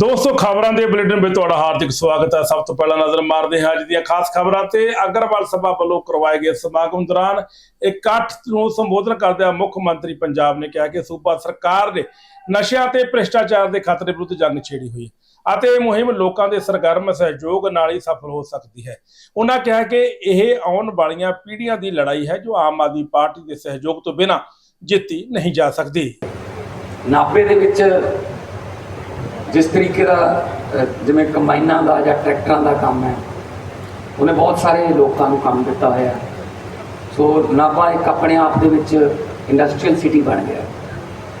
ਦੋਸਤੋ, ਖਬਰਾਂ ਦੇ ਬੁਲੇਟਿਨ ਵਿੱਚ ਤੁਹਾਡਾ ਹਾਰਦਿਕ ਸਵਾਗਤ ਹੈ। ਸਭ ਤੋਂ ਪਹਿਲਾਂ ਨਜ਼ਰ ਮਾਰਦੇ ਹਾਂ ਅੱਜ ਦੀਆਂ ਖਾਸ ਖਬਰਾਂ ਤੇ ਅਗਰਵਾਲ ਸਭਾ ਵੱਲੋਂ ਕਰਵਾਏ ਗਏ ਸਮਾਗਮ ਦੌਰਾਨ ਇਕੱਠ ਨੂੰ ਸੰਬੋਧਨ ਕਰਦਿਆਂ ਮੁੱਖ ਮੰਤਰੀ ਪੰਜਾਬ ਨੇ ਕਿਹਾ ਕਿ ਸੂਬਾ ਸਰਕਾਰ ਨੇ ਨਸ਼ਿਆਂ ਤੇ ਭ੍ਰਿਸ਼ਟਾਚਾਰ ਦੇ ਖਤਰੇ ਵਿਰੁੱਧ ਜੰਗ ਛੇੜੀ ਹੋਈ ਹੈ ਅਤੇ ਇਹ ਮੁਹਿੰਮ ਲੋਕਾਂ ਦੇ ਸਰਗਰਮ ਸਹਿਯੋਗ ਨਾਲ ਹੀ ਸਫਲ ਹੋ ਸਕਦੀ ਹੈ। ਉਹਨਾਂ ਕਿਹਾ ਕਿ ਇਹ ਆਉਣ ਵਾਲੀਆਂ ਪੀੜ੍ਹੀਆਂ ਦੀ ਲੜਾਈ ਹੈ ਜੋ ਆਮ ਆਦਮੀ ਪਾਰਟੀ ਦੇ ਸਹਿਯੋਗ ਤੋਂ ਬਿਨਾਂ ਜਿੱਤੀ ਨਹੀਂ ਜਾ ਸਕਦੀ। ਨਾਭੇ ਦੇ ਵਿੱਚ ਜਿਸ ਤਰੀਕੇ ਦਾ ਜਿਵੇਂ ਕੰਬਾਈਨਾਂ ਦਾ ਜਾਂ ਟਰੈਕਟਰਾਂ ਦਾ ਕੰਮ ਹੈ, ਉਹਨੇ ਬਹੁਤ ਸਾਰੇ ਲੋਕਾਂ ਨੂੰ ਕੰਮ ਦਿੱਤਾ ਹੋਇਆ। ਸੋ ਨਾਭਾ ਇੱਕ ਆਪਣੇ ਆਪ ਦੇ ਵਿੱਚ ਇੰਡਸਟਰੀਅਲ ਸਿਟੀ ਬਣ ਗਿਆ।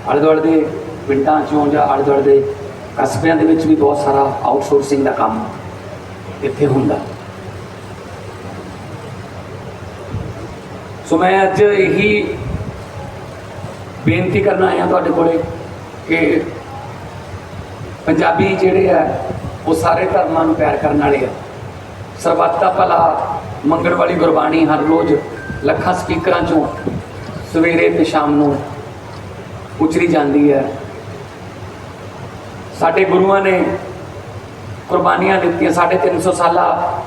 ਆਲੇ ਦੁਆਲੇ ਦੇ ਪਿੰਡਾਂ ਚੋਂ ਜਾਂ ਆਲੇ ਦੁਆਲੇ ਦੇ ਕਸਬਿਆਂ ਦੇ ਵਿੱਚ ਵੀ ਬਹੁਤ ਸਾਰਾ ਆਊਟਸੋਰਸਿੰਗ ਦਾ ਕੰਮ ਇੱਥੇ ਹੁੰਦਾ। ਸੋ ਮੈਂ ਅੱਜ ਇਹੀ ਬੇਨਤੀ ਕਰਨਾ ਆਇਆ ਤੁਹਾਡੇ ਕੋਲੇ ਕਿ ਪੰਜਾਬੀ ਜਿਹੜੇ ਆ, ਉਹ ਸਾਰੇ ਧਰਮਾਂ ਨੂੰ ਪਿਆਰ ਕਰਨ ਵਾਲੇ ਆ। ਸਰਬੱਤ ਦਾ ਭਲਾ ਮੰਗਣ ਵਾਲੀ ਗੁਰਬਾਣੀ ਹਰ ਰੋਜ਼ ਲੱਖਾਂ ਸਪੀਕਰਾਂ ਚੋਂ ਸਵੇਰੇ ਤੇ ਸ਼ਾਮ ਨੂੰ ਉਚਰੀ ਜਾਂਦੀ ਹੈ। ਸਾਡੇ ਗੁਰੂਆਂ ਨੇ ਕੁਰਬਾਨੀਆਂ ਦਿੱਤੀਆਂ। ਸਾਢੇ ਤਿੰਨ ਸੌ ਸਾਲਾ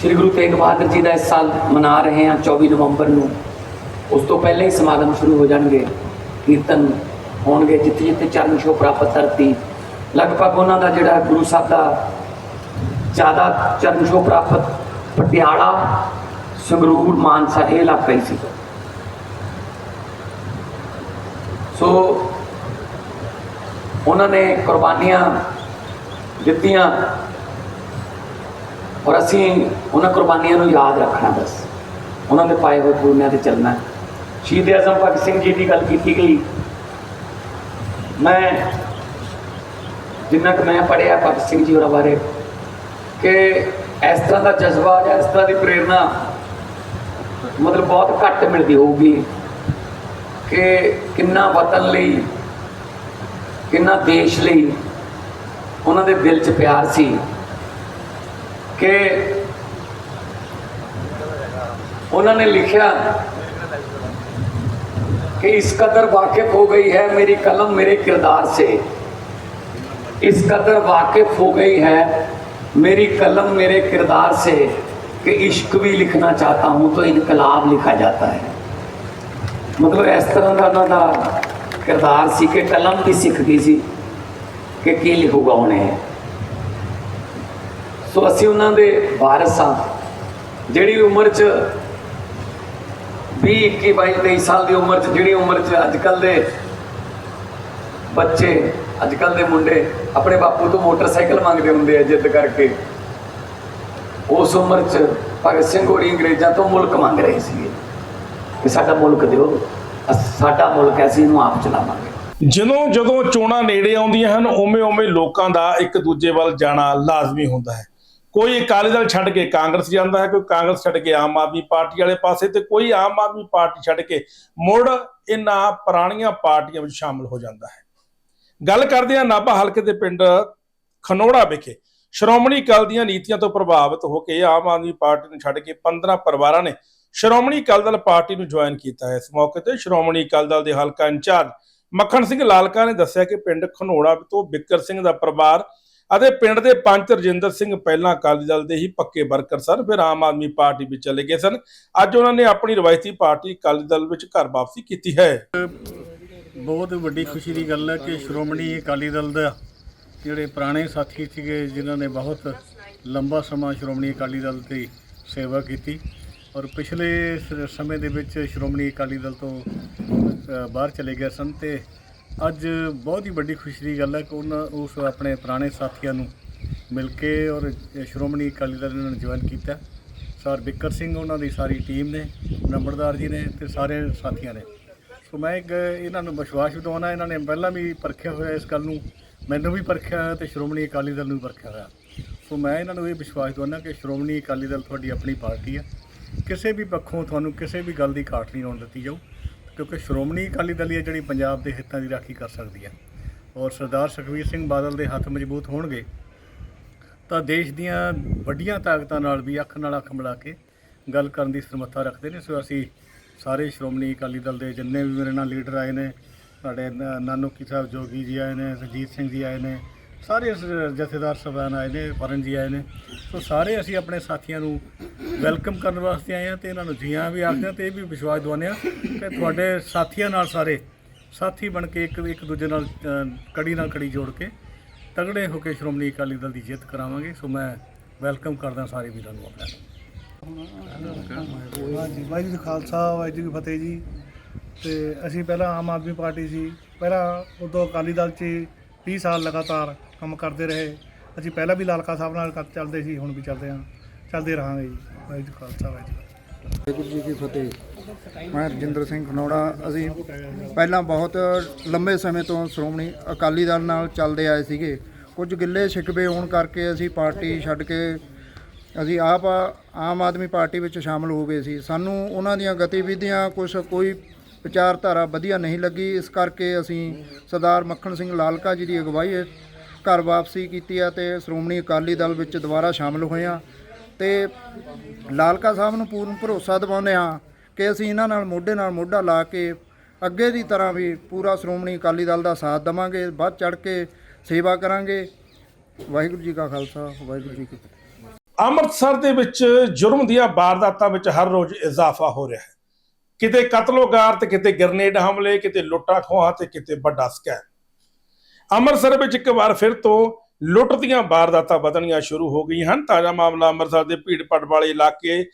ਸ੍ਰੀ ਗੁਰੂ ਤੇਗ ਬਹਾਦਰ ਜੀ ਦਾ ਇਸ ਸਾਲ ਮਨਾ ਰਹੇ ਹਾਂ 24 ਨਵੰਬਰ ਨੂੰ। ਉਸ ਤੋਂ ਪਹਿਲਾਂ ਹੀ ਸਮਾਗਮ ਸ਼ੁਰੂ ਹੋ ਜਾਣਗੇ। ਕੀਰਤਨ ਹੋਣਗੇ ਜਿੱਥੇ ਜਿੱਥੇ ਚਰਨ ਛੋਹ ਪ੍ਰਾਪਤ ਧਰਤੀ। ਲਗਭਗ ਉਹਨਾਂ ਦਾ ਜਿਹੜਾ ਗੁਰੂ ਸਾਹਿਬ ਦਾ ਜ਼ਿਆਦਾ ਚਰਨ ਛੋਹ ਪ੍ਰਾਪਤ ਪਟਿਆਲਾ, ਸੰਗਰੂਰ, ਮਾਨਸਾ, ਇਹ ਇਲਾਕਾ ਹੀ ਸੀ। ਸੋ ਉਹਨਾਂ ਨੇ ਕੁਰਬਾਨੀਆਂ ਦਿੱਤੀਆਂ ਔਰ ਅਸੀਂ ਉਹਨਾਂ ਕੁਰਬਾਨੀਆਂ ਨੂੰ ਯਾਦ ਰੱਖਣਾ ਬਸ। ਉਹਨਾਂ ਦੇ ਪਾਏ ਹੋਏ ਪੂਰਨਿਆਂ ਤੇ ਚੱਲਣਾ। ਸ਼ਹੀਦ ਅਜ਼ਮ ਭਗਤ ਸਿੰਘ ਜੀ ਦੀ ਗੱਲ ਕੀਤੀ ਗਈ। ਮੈਂ ਜਿੰਨਾ ਕਿ ਮੈਂ ਪੜ੍ਹਿਆ ਭਗਤ ਸਿੰਘ ਜੀ ਹੋਰਾਂ ਬਾਰੇ ਕਿ ਇਸ ਤਰ੍ਹਾਂ ਦਾ ਜਜ਼ਬਾ ਜਾਂ ਇਸ ਤਰ੍ਹਾਂ ਦੀ ਪ੍ਰੇਰਣਾ ਮਤਲਬ ਬਹੁਤ ਘੱਟ ਮਿਲਦੀ ਹੋਊਗੀ ਕਿ ਕਿੰਨਾ ਵਤਨ ਲਈ, ਕਿੰਨਾ ਦੇਸ਼ ਲਈ ਉਹਨਾਂ ਦੇ ਦਿਲ 'ਚ ਪਿਆਰ ਸੀ ਕਿ ਉਹਨਾਂ ਨੇ ਲਿਖਿਆ कि इस कदर वाकिफ हो गई है मेरी कलम मेरे किरदार से इस कदर वाकिफ हो गई है मेरी कलम मेरे किरदार से कि इश्क भी लिखना चाहता हूँ तो इनकलाब लिखा जाता है ਮਤਲਬ ਇਸ ਤਰ੍ਹਾਂ ਦਾ ਉਹਨਾਂ ਦਾ ਕਿਰਦਾਰ ਸੀ ਕਿ ਕਲਮ ਵੀ ਸਿੱਖ ਗਈ ਸੀ ਕਿ ਕੀ ਲਿਖੂਗਾ ਉਹਨੇ ਸੋ ਅਸੀਂ ਉਹਨਾਂ ਦੇ ਵਾਰਸ ਹਾਂ ਜਿਹੜੀ ਉਮਰ 'ਚ 20 21 22 23 ਸਾਲ ਦੀ ਉਮਰ 'ਚ, ਜਿਹੜੀ ਉਮਰ 'ਚ ਅੱਜ ਕੱਲ ਦੇ ਬੱਚੇ ਅੱਜ ਕੱਲ ਦੇ ਮੁੰਡੇ ਆਪਣੇ ਬਾਪੂ ਤੋਂ ਮੋਟਰਸਾਈਕਲ ਮੰਗਦੇ ਹੁੰਦੇ ਆ ਜਿੱਦ ਕਰਕੇ। ਉਸ ਉਮਰ 'ਚ ਭਗਤ ਸਿੰਘ ਹੋਰੀ ਅੰਗਰੇਜ਼ਾਂ ਤੋਂ ਮੁਲਕ ਮੰਗ ਰਹੇ ਸੀ ਕਿ ਸਾਡਾ ਮੁਲਕ ਦਿਓ ਸਾਡਾ ਮੁਲਕ ਐਸੀ ਨੂੰ ਆਪ ਚਲਾਵਾਂਗੇ। ਜਦੋਂ ਜਦੋਂ ਚੋਣਾਂ ਨੇੜੇ ਆਉਂਦੀਆਂ ਹਨ ਉਵੇਂ ਉਵੇਂ ਲੋਕਾਂ ਦਾ ਇੱਕ ਦੂਜੇ ਵੱਲ ਜਾਣਾ ਲਾਜ਼ਮੀ ਹੁੰਦਾ ਹੈ। ਕੋਈ ਅਕਾਲੀ ਦਲ ਛੱਡ ਕੇ ਕਾਂਗਰਸ ਜਾਂਦਾ ਹੈ, ਕੋਈ ਕਾਂਗਰਸ ਛੱਡ ਕੇ ਆਮ ਆਦਮੀ ਪਾਰਟੀ ਵਾਲੇ ਪਾਸੇ ਤੇ ਕੋਈ ਆਮ ਆਦਮੀ ਪਾਰਟੀ ਛੱਡ ਕੇ ਮੁੜ ਇਹਨਾਂ ਪੁਰਾਣੀਆਂ ਪਾਰਟੀਆਂ ਵਿੱਚ ਸ਼ਾਮਲ ਹੋ ਜਾਂਦਾ ਹੈ। ਗੱਲ ਕਰਦੇ ਹਾਂ ਨਾਭਾ ਹਲਕੇ ਦੇ ਪਿੰਡ ਖਨੋੜਾ ਵਿਖੇ। ਸ਼੍ਰੋਮਣੀ ਅਕਾਲ ਦੀਆਂ ਨੀਤੀਆਂ ਤੋਂ ਪ੍ਰਭਾਵਿਤ ਹੋ ਕੇ ਆਮ ਆਦਮੀ ਪਾਰਟੀ ਨੂੰ ਛੱਡ ਕੇ 15 ਪਰਿਵਾਰਾਂ ਨੇ ਸ਼੍ਰੋਮਣੀ ਅਕਾਲੀ ਦਲ ਪਾਰਟੀ ਨੂੰ ਜੁਆਇਨ ਕੀਤਾ ਹੈ। ਇਸ ਮੌਕੇ ਤੇ ਸ਼੍ਰੋਮਣੀ ਅਕਾਲੀ ਦਲ ਦੇ ਹਲਕਾ ਇੰਚਾਰਜ ਮੱਖਣ ਸਿੰਘ ਲਾਲਕਾ ਨੇ ਦੱਸਿਆ ਕਿ ਪਿੰਡ ਖਨੋੜਾ ਤੋਂ ਬਿੱਕਰ ਸਿੰਘ ਦਾ ਪਰਿਵਾਰ ਅਤੇ ਪਿੰਡ ਦੇ ਪੰਚ ਰਜਿੰਦਰ ਸਿੰਘ ਪਹਿਲਾਂ ਅਕਾਲੀ ਦਲ ਦੇ ਹੀ ਪੱਕੇ ਵਰਕਰ ਸਨ, ਫਿਰ ਆਮ ਆਦਮੀ ਪਾਰਟੀ ਵਿੱਚ ਚਲੇ ਗਏ ਸਨ। ਅੱਜ ਉਹਨਾਂ ਨੇ ਆਪਣੀ ਰਵਾਇਤੀ ਪਾਰਟੀ ਅਕਾਲੀ ਦਲ ਵਿੱਚ ਘਰ ਵਾਪਸੀ ਕੀਤੀ ਹੈ। ਬਹੁਤ ਵੱਡੀ ਖੁਸ਼ੀ ਦੀ ਗੱਲ ਹੈ ਕਿ ਸ਼੍ਰੋਮਣੀ ਅਕਾਲੀ ਦਲ ਦਾ ਜਿਹੜੇ ਪੁਰਾਣੇ ਸਾਥੀ ਸੀਗੇ, ਜਿਨ੍ਹਾਂ ਨੇ ਬਹੁਤ ਲੰਬਾ ਸਮਾਂ ਸ਼੍ਰੋਮਣੀ ਅਕਾਲੀ ਦਲ ਦੀ ਸੇਵਾ ਕੀਤੀ ਔਰ ਪਿਛਲੇ ਸਮੇਂ ਦੇ ਵਿੱਚ ਸ਼੍ਰੋਮਣੀ ਅਕਾਲੀ ਦਲ ਤੋਂ ਬਾਹਰ ਚਲੇ ਗਏ ਸਨ ਤੇ ਅੱਜ ਬਹੁਤ ਹੀ ਵੱਡੀ ਖੁਸ਼ੀ ਦੀ ਗੱਲ ਹੈ ਕਿ ਉਹਨਾਂ ਉਸ ਆਪਣੇ ਪੁਰਾਣੇ ਸਾਥੀਆਂ ਨੂੰ ਮਿਲ ਕੇ ਔਰ ਸ਼੍ਰੋਮਣੀ ਅਕਾਲੀ ਦਲ ਇਹਨਾਂ ਨੇ ਜੁਆਇਨ ਕੀਤਾ। ਸਰ ਬਿੱਕਰ ਸਿੰਘ ਉਹਨਾਂ ਦੀ ਸਾਰੀ ਟੀਮ ਨੇ, ਨੰਬਰਦਾਰ ਜੀ ਨੇ ਤੇ ਸਾਰੇ ਸਾਥੀਆਂ ਨੇ। ਸੋ ਮੈਂ ਇੱਕ ਇਹਨਾਂ ਨੂੰ ਵਿਸ਼ਵਾਸ ਦਿਵਾਉਣਾ, ਇਹਨਾਂ ਨੇ ਪਹਿਲਾਂ ਵੀ ਪਰਖਿਆ ਹੋਇਆ ਇਸ ਗੱਲ ਨੂੰ, ਮੈਨੂੰ ਵੀ ਪਰਖਿਆ ਹੋਇਆ ਤੇ ਸ਼੍ਰੋਮਣੀ ਅਕਾਲੀ ਦਲ ਨੂੰ ਵੀ ਪਰਖਿਆ ਹੋਇਆ। ਸੋ ਮੈਂ ਇਹਨਾਂ ਨੂੰ ਇਹ ਵਿਸ਼ਵਾਸ ਦਿਵਾਉਣਾ ਕਿ ਸ਼੍ਰੋਮਣੀ ਅਕਾਲੀ ਦਲ ਤੁਹਾਡੀ ਆਪਣੀ ਪਾਰਟੀ ਹੈ। ਕਿਸੇ ਵੀ ਪੱਖੋਂ ਤੁਹਾਨੂੰ ਕਿਸੇ ਵੀ ਗੱਲ ਦੀ ਘਾਟ ਨਹੀਂ ਆਉਣ ਦਿੱਤੀ ਜਾਊ। ਕਿਉਂਕਿ ਸ਼੍ਰੋਮਣੀ ਅਕਾਲੀ ਦਲ ਹੀ ਹੈ ਜਿਹੜੀ ਪੰਜਾਬ ਦੇ ਹਿੱਤਾਂ ਦੀ ਰਾਖੀ ਕਰ ਸਕਦੀ ਹੈ। ਔਰ ਸਰਦਾਰ ਸੁਖਬੀਰ ਸਿੰਘ ਬਾਦਲ ਦੇ ਹੱਥ ਮਜ਼ਬੂਤ ਹੋਣਗੇ, ਤਾਂ ਦੇਸ਼ ਦੀਆਂ ਵੱਡੀਆਂ ਤਾਕਤਾਂ ਨਾਲ ਵੀ ਅੱਖ ਨਾਲ ਅੱਖ ਮਿਲਾ ਕੇ ਗੱਲ ਕਰਨ ਦੀ ਸਮਰੱਥਾ ਰੱਖਦੇ ਨੇ। ਸੋ ਅਸੀਂ ਸਾਰੇ ਸ਼੍ਰੋਮਣੀ ਅਕਾਲੀ ਦਲ ਦੇ ਜਿੰਨੇ ਵੀ ਮੇਰੇ ਨਾਲ ਲੀਡਰ ਆਏ ਨੇ, ਸਾਡੇ ਨ- ਨਾਨੋਕੀ ਸਾਹਿਬ ਜੋਗੀ ਜੀ ਆਏ ਨੇ ਰਜੀਤ ਸਿੰਘ ਜੀ ਆਏ ਨੇ ਸਾਰੇ ਸ- ਜਥੇਦਾਰ ਸਾਹਿਬਾਨ ਆਏ ਨੇ ਪਰਨ ਜੀ ਆਏ ਨੇ। ਸੋ ਸਾਰੇ ਅਸੀਂ ਆਪਣੇ ਸਾਥੀਆਂ ਨੂੰ ਵੈਲਕਮ ਕਰਨ ਵਾਸਤੇ ਆਏ ਹਾਂ ਤੇ ਇਹਨਾਂ ਨੂੰ ਜੀਆਂ ਵੀ ਆਖਦੇ ਹਾਂ ਤੇ ਇਹ ਵੀ ਵਿਸ਼ਵਾਸ ਦਿਵਾਉਂਦੇ ਹਾਂ ਕਿ ਤੁਹਾਡੇ ਸਾਥੀਆਂ ਨਾਲ ਸਾਰੇ ਸਾਥੀ ਬਣ ਕੇ ਇੱਕ ਇੱਕ ਦੂਜੇ ਨਾਲ ਅ, ਕੜੀ ਨਾਲ ਕੜੀ ਜੋੜ ਕੇ ਤਗੜੇ ਹੋ ਕੇ ਸ਼੍ਰੋਮਣੀ ਅਕਾਲੀ ਦਲ ਦੀ ਜਿੱਤ ਕਰਾਵਾਂਗੇ। ਸੋ ਮੈਂ ਵੈਲਕਮ ਕਰਦਾ ਸਾਰੇ ਵੀਰਾਂ ਨੂੰ ਆਪਣਾ। ਹਾਂਜੀ ਵਾਹਿਗੁਰੂ ਜੀ ਕਾ ਖਾਲਸਾ ਵਾਹਿਗੁਰੂ ਜੀ ਕੀ ਫਤਿਹ ਜੀ। ਤੇ ਅਸੀਂ ਪਹਿਲਾਂ ਆਮ ਆਦਮੀ ਪਾਰਟੀ ਸੀ। ਪਹਿਲਾਂ ਉਦੋਂ ਅਕਾਲੀ ਦਲ 'ਚ 20 ਸਾਲ ਲਗਾਤਾਰ ਕੰਮ ਕਰਦੇ ਰਹੇ। ਅਸੀਂ ਪਹਿਲਾਂ ਵੀ ਲਾਲਕਾ ਸਾਹਿਬ ਨਾਲ ਕਰ- ਚੱਲਦੇ ਸੀ, ਹੁਣ ਵੀ ਚੱਲਦੇ ਹਾਂ। ਚੱਲਦੇ ਰਹਾਂਗੇ ਜੀ। ਵਾਹਿਗੁਰੂ ਜੀ ਕਾ ਖਾਲਸਾ, ਵਾਹਿਗੁਰੂ ਜੀ ਕੀ ਫਤਿਹ। ਵਾਹਿਗੁਰੂ ਜੀ ਕੀ ਫਤਿਹ। ਮੈਂ ਰਜਿੰਦਰ ਸਿੰਘ ਖਨੌੜਾ। ਅਸੀਂ ਪਹਿਲਾਂ ਬਹੁਤ ਲੰਬੇ ਸਮੇਂ ਤੋਂ ਸ਼੍ਰੋਮਣੀ ਅਕਾਲੀ ਦਲ ਨਾਲ ਚੱਲਦੇ ਆਏ ਸੀਗੇ। ਕੁਝ ਗਿੱਲੇ ਸ਼ਿਕਵੇ ਹੋਣ ਕਰਕੇ ਅਸੀਂ ਪਾਰਟੀ ਛੱਡ ਕੇ ਅਸੀਂ ਆਪ ਆਮ ਆਦਮੀ ਪਾਰਟੀ ਵਿੱਚ ਸ਼ਾਮਲ ਹੋ ਗਏ ਸੀ। ਸਾਨੂੰ ਉਹਨਾਂ ਦੀਆਂ ਗਤੀਵਿਧੀਆਂ ਕੁਝ ਕੋਈ ਵਿਚਾਰਧਾਰਾ ਵਧੀਆ ਨਹੀਂ ਲੱਗੀ। ਇਸ ਕਰਕੇ ਅਸੀਂ ਸਰਦਾਰ ਮੱਖਣ ਸਿੰਘ ਲਾਲਕਾ ਜੀ ਦੀ ਅਗਵਾਈ ਹੇਠ ਘਰ ਵਾਪਸੀ ਕੀਤੀ ਹੈ ਤੇ ਸ਼੍ਰੋਮਣੀ ਅਕਾਲੀ ਦਲ ਵਿੱਚ ਦੁਬਾਰਾ ਸ਼ਾਮਲ ਹੋਏ ਹਾਂ ਤੇ ਲਾਲਕਾ ਸਾਹਿਬ ਨੂੰ ਪੂਰਨ ਭਰੋਸਾ ਦਿਵਾਉਂਦੇ ਹਾਂ ਕਿ ਅਸੀਂ ਇਹਨਾਂ ਨਾਲ ਮੋਢੇ ਨਾਲ ਮੋਢਾ ਲਾ ਕੇ ਅੱਗੇ ਦੀ ਤਰ੍ਹਾਂ ਵੀ ਪੂਰਾ ਸ਼੍ਰੋਮਣੀ ਅਕਾਲੀ ਦਲ ਦਾ ਸਾਥ ਦੇਵਾਂਗੇ, ਵੱਧ ਚੜ ਕੇ ਸੇਵਾ ਕਰਾਂਗੇ। ਵਾਹਿਗੁਰੂ ਜੀ ਕਾ ਖਾਲਸਾ, ਵਾਹਿਗੁਰੂ ਜੀ ਕੀ ਫਤਿਹ। ਅੰਮ੍ਰਿਤਸਰ ਦੇ ਵਿੱਚ ਜੁਰਮ ਦੀਆਂ ਵਾਰਦਾਤਾਂ ਵਿੱਚ ਹਰ ਰੋਜ਼ ਇਜ਼ਾਫਾ ਹੋ ਰਿਹਾ ਹੈ। ਕਿਤੇ ਕਤਲੋਗਾਰ ਤੇ ਕਿਤੇ ਗ੍ਰਨੇਡ ਹਮਲੇ, ਕਿਤੇ ਲੁੱਟਾਂ ਖੋਹਾਂ ਤੇ ਕਿਤੇ ਵੱਡਾ ਸਕੈਮ। ਅੰਮ੍ਰਿਤਸਰ ਵਿੱਚ ਇੱਕ ਵਾਰ ਫਿਰ ਤੋਂ ਲੁੱਟ ਦੀਆਂ ਵਾਰਦਾਤਾਂ ਵਧਣੀਆਂ ਸ਼ੁਰੂ ਹੋ ਗਈਆਂ ਹਨ। ਤਾਜ਼ਾ ਮਾਮਲਾ ਅੰਮ੍ਰਿਤਸਰ ਦੇ ਭੀੜਪੜ ਵਾਲੇ ਇਲਾਕੇ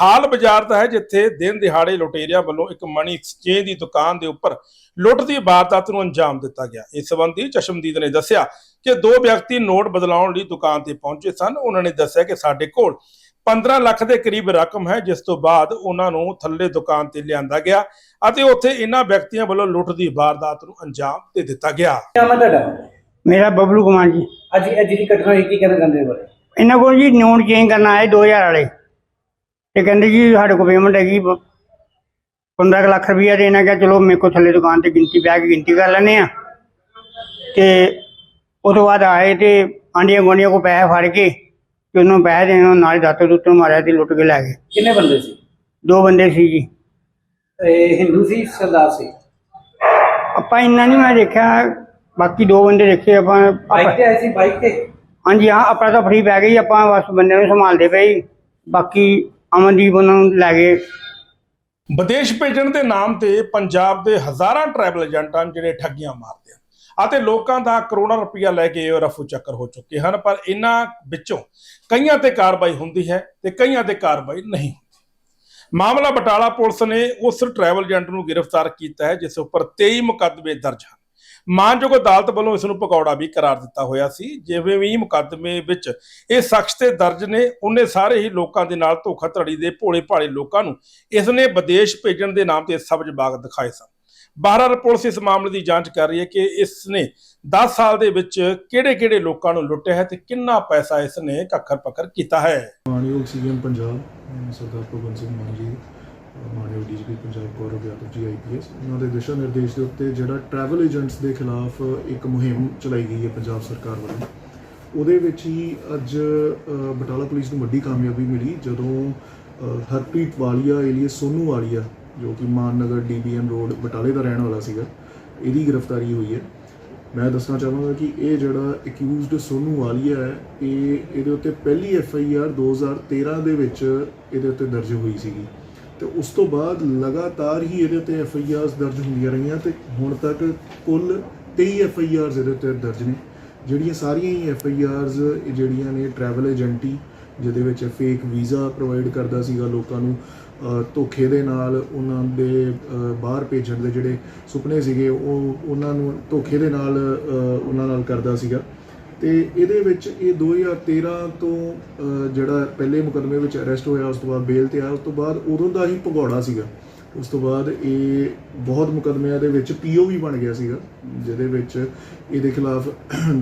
ਹਾਲ ਬਾਜ਼ਾਰ ਦਾ ਹੈ, ਜਿੱਥੇ ਦਿਨ ਦਿਹਾੜੇ ਲੁਟੇਰਿਆਂ ਵੱਲੋਂ ਇੱਕ ਮਨੀ ਐਕਸਚੇਂਜ ਦੀ ਦੁਕਾਨ ਦੇ ਉੱਪਰ ਲੁੱਟ ਦੀ ਵਾਰਦਾਤ ਨੂੰ ਅੰਜਾਮ ਦਿੱਤਾ ਗਿਆ। ਇਸ ਸੰਬੰਧੀ ਚਸ਼ਮਦੀਦ ਨੇ ਦੱਸਿਆ ਕਿ ਦੋ ਵਿਅਕਤੀ ਨੋਟ ਬਦਲਾਉਣ ਲਈ ਦੁਕਾਨ ਤੇ ਪਹੁੰਚੇ ਸਨ। ਉਹਨਾਂ ਨੇ ਦੱਸਿਆ ਕਿ ਸਾਡੇ ਕੋਲ 15 ਲੱਖ ਦੇ ਕਰੀਬ ਰਕਮ ਹੈ ਜਿਸ ਤੋਂ ਬਾਅਦ ਉਹਨਾਂ ਨੂੰ ਥੱਲੇ ਦੁਕਾਨ ਤੇ ਲਿਆਂਦਾ ਗਿਆ ਅਤੇ ਉੱਥੇ ਇਹਨਾਂ ਵਿਅਕਤੀਆਂ ਵੱਲੋਂ ਲੁੱਟ ਦੀ ਵਾਰਦਾਤ ਨੂੰ ਅੰਜਾਮ ਦੇ ਦਿੱਤਾ ਗਿਆ। ਨਾਮ ਹੈ ਤੁਹਾਡਾ? ਮੇਰਾ ਬਬਲੂ ਕੁਮਾਰ ਜੀ। ਅੱਜ ਇਹ ਜਿਹੜੀ ਘਟਨਾ ਹੋਈ ਕੀ ਕਹਿਣਾ ਚਾਹੁੰਦੇ ਹੋ ਬਾਰੇ? ਇਹਨਾਂ ਕੋਲ ਜੀ ਨੋਟ ਚੇਂਜ ਕਰਨ ਆਏ 2000 ਵਾਲੇ। ਤੇ ਕਹਿੰਦੇ ਜੀ ਸਾਡੇ ਕੋਲ ਪੇਮੈਂਟ ਹੈਗੀ 15 ਕੁ ਲੱਖ ਰੁਪਈਆ ਦੇ ਇਹਨਾਂ ਕਿਹਾ ਚਲੋ ਮੇਰੇ ਕੋਲ ਥੱਲੇ ਦੁਕਾਨ ਤੇ ਗਿਣਤੀ ਬਹਿ ਕੇ ਗਿਣਤੀ ਕਰ ਲੈਂਦੇ ਆ ਤੇ ਉਹ ਤੋਂ ਬਾਅਦ ਆਏ ਤੇ ਆਂਡੀਆਂ ਗੁਆਂਢੀਆਂ ਕੋ ਪੈਸੇ ਫੜ ਕੇ ਤੇ ਉਹਨੂੰ ਪੈਸੇ ਦੇਣ ਨੂੰ ਨਾਲ ਦਾਤਰ ਦੁੱਤਰ ਮਾਰਿਆ ਤੇ ਲੁੱਟ ਕੇ ਲੈ ਗਏ। ਕਿੰਨੇ ਬੰਦੇ ਸੀ? ਦੋ ਬੰਦੇ ਸੀ ਜੀ। ਇਹ ਹਿੰਦੂ ਸੀ ਸਰਦਾਰ ਸੀ? ਆਪਾਂ ਇੰਨਾ ਨਹੀਂ ਮੈਂ ਦੇਖਿਆ ਬਾਕੀ ਦੋ ਬੰਦੇ ਦੇਖੇ ਆਪਾਂ। ਬਾਈਕ ਆਪਾਂ- ਤੇ ਆਏ ਸੀ ਬਾਈਕ ਤੇ? ਹਾਂਜੀ ਹਾਂ ਆਪਣਾ ਤਾਂ ਫਰੀ ਪੈ ਗਈ ਆਪਾਂ ਬਸ ਬੰਦੇ ਨੂੰ ਸੰਭਾਲਦੇ ਪਏ। ਬਾਕੀ ਅਮਨਦੀਪ ਉਹਨਾਂ ਨੂੰ ਲੈ ਗਏ। ਵਿਦੇਸ਼ ਭੇਜਣ ਦੇ ਨਾਮ ਤੇ ਪੰਜਾਬ ਦੇ ਹਜ਼ਾਰਾਂ ਟਰੈਵਲ ਏਜੰਟਾਂ ਜਿਹੜੇ ਠੱਗੀਆਂ ਮਾਰਦੇ ਹਨ ਅਤੇ ਲੋਕਾਂ ਦਾ ਕਰੋੜਾਂ ਰੁਪਇਆ ਲੈ ਕੇ ਇਹ ਰਫੂ ਚੱਕਰ ਹੋ ਚੁੱਕੇ ਹਨ, ਪਰ ਇਹਨਾਂ ਵਿੱਚੋਂ ਕਈਆਂ ਤੇ ਕਾਰਵਾਈ ਹੁੰਦੀ ਹੈ ਤੇ ਕਈਆਂ ਤੇ ਕਾਰਵਾਈ ਨਹੀਂ ਹੁੰਦੀ। ਮਾਮਲਾ ਬਟਾਲਾ ਪੁਲਿਸ ਨੇ ਉਸ ਟਰੈਵਲ ਏਜੰਟ ਨੂੰ ਗ੍ਰਿਫਤਾਰ ਕੀਤਾ ਹੈ, ਜਿਸ ਉੱਪਰ 23 ਮੁਕੱਦਮੇ ਦਰਜ ਹਨ। ਮਾਨਯੋਗ ਅਦਾਲਤ ਵੱਲੋਂ ਇਸ ਨੂੰ ਪਕੌੜਾ ਵੀ ਕਰਾਰ ਦਿੱਤਾ ਹੋਇਆ ਸੀ, ਜਿਵੇਂ ਵੀ ਮੁਕੱਦਮੇ ਵਿੱਚ ਇਹ ਸ਼ਖਸ ਤੇ ਦਰਜ ਨੇ, ਉਹਨੇ ਸਾਰੇ ਹੀ ਲੋਕਾਂ ਦੇ ਨਾਲ ਧੋਖਾਧੜੀ ਦੇ ਭੋਲੇ ਭਾਲੇ ਲੋਕਾਂ ਨੂੰ ਇਸ ਨੇ ਵਿਦੇਸ਼ ਭੇਜਣ ਦੇ ਨਾਮ ਤੇ ਸਬਜ਼ ਬਾਗ ਦਿਖਾਏ ਸਨ। ਬਹਰਾਲ ਪੁਲਿਸ ਇਸ ਮਾਮਲੇ ਦੀ ਜਾਂਚ ਕਰ ਰਹੀ ਹੈ ਕਿ ਇਸ ਨੇ 10 ਸਾਲ ਦੇ ਵਿੱਚ ਕਿਹੜੇ-ਕਿਹੜੇ ਲੋਕਾਂ ਨੂੰ ਲੁੱਟਿਆ ਹੈ ਤੇ ਕਿੰਨਾ ਪੈਸਾ ਇਸ ਨੇ ਕੱਖਰ ਪੱਕਰ ਕੀਤਾ ਹੈ। ਮਾਨਯੋਗ ਸੀਐਮ ਪੰਜਾਬ ਸਰਦਾਰ ਭਗਵੰਤ ਸਿੰਘ ਮਾਨ ਜੀ, ਅਹ ਮਾਨਯੋਗ ਡੀਜੀਪੀ ਪੰਜਾਬ ਗੌਰਵ ਯਾਦਵ ਜੀ ਆਈਪੀਐਸ ਉਹਨਾਂ ਦੇ ਦਿਸ਼ਾ ਨਿਰਦੇਸ਼ ਦੇ ਉੱਤੇ ਜਿਹੜਾ ਟਰੈਵਲ ਏਜੰਟਸ ਦੇ ਖਿਲਾਫ ਇੱਕ ਮੁਹਿੰਮ ਚਲਾਈ ਗਈ ਹੈ ਪੰਜਾਬ ਸਰਕਾਰ ਵੱਲੋਂ। ਉਹਦੇ ਵਿੱਚ ਹੀ ਅੱਜ ਬਟਾਲਾ ਪੁਲਿਸ ਨੂੰ ਵੱਡੀ ਕਾਮਯਾਬੀ ਮਿਲੀ ਜਦੋਂ ਹਰਪ੍ਰੀਤ ਵਾਲੀਆ, ਏਲੀਅਸ ਸੋਨੂ ਵਾਲੀਆ ਜੋ ਕਿ ਮਾਨਨਗਰ ਡੀਬੀਐਮ ਰੋਡ ਬਟਾਲੇ ਦਾ ਰਹਿਣ ਵਾਲਾ ਸੀਗਾ, ਇਹਦੀ ਗ੍ਰਿਫਤਾਰੀ ਹੋਈ ਹੈ। ਮੈਂ ਦੱਸਣਾ ਚਾਹਾਂਗਾ ਕਿ ਇਹ ਜਿਹੜਾ ਅਕਿਊਜ਼ਡ ਸੋਨੂ ਵਾਲੀਆ ਹੈ, ਇਹ ਇਹਦੇ ਉੱਤੇ ਪਹਿਲੀ ਐਫ ਆਈ ਆਰ 2013 ਦੇ ਵਿੱਚ ਇਹਦੇ ਉੱਤੇ ਦਰਜ ਹੋਈ ਸੀਗੀ। ਤੇ ਉਸ ਤੋਂ ਬਾਅਦ ਲਗਾਤਾਰ ਹੀ ਇਹਦੇ ਉੱਤੇ ਐਫ ਆਈ ਆਰਸ ਦਰਜ ਹੁੰਦੀਆਂ ਰਹੀਆਂ ਤੇ ਹੁਣ ਤੱਕ ਕੁੱਲ 23 ਐਫ ਆਈ ਆਰਸ ਇਹਦੇ ਉੱਤੇ ਦਰਜ ਨੇ। ਜਿਹੜੀਆਂ ਸਾਰੀਆਂ ਹੀ ਐਫ ਆਈ ਆਰਸ ਜਿਹੜੀਆਂ ਨੇ ਟਰੈਵਲ ਏਜੰਟੀ ਜਿਹਦੇ ਵਿੱਚ ਫੇਕ ਵੀਜ਼ਾ ਪ੍ਰੋਵਾਈਡ ਕਰਦਾ ਸੀਗਾ ਲੋਕਾਂ ਨੂੰ ਧੋਖੇ ਦੇ ਨਾਲ ਉਹਨਾਂ ਦੇ ਬਾਹਰ ਭੇਜਣ ਦੇ ਜਿਹੜੇ ਸੁਪਨੇ ਸੀਗੇ, ਉਹ ਉਹਨਾਂ ਨੂੰ ਧੋਖੇ ਦੇ ਨਾਲ ਉਹਨਾਂ ਨਾਲ ਕਰਦਾ ਸੀਗਾ। ਤੇ ਇਹਦੇ ਵਿੱਚ ਇਹ 2013 ਤੋਂ ਜਿਹੜਾ ਪਹਿਲੇ ਮੁਕਦਮੇ ਵਿੱਚ ਅਰੈਸਟ ਹੋਇਆ, ਉਸ ਤੋਂ ਬਾਅਦ ਬੇਲ ਤੇ ਆਇਆ, ਉਸ ਤੋਂ ਬਾਅਦ ਉਦੋਂ ਦਾ ਹੀ ਭਗੌੜਾ ਸੀਗਾ। ਉਸ ਤੋਂ ਬਾਅਦ ਇਹ ਬਹੁਤ ਮੁਕਦਮਿਆਂ ਦੇ ਵਿੱਚ ਪੀਓ ਵੀ ਬਣ ਗਿਆ ਸੀਗਾ, ਜਿਹਦੇ ਵਿੱਚ ਇਹਦੇ ਖਿਲਾਫ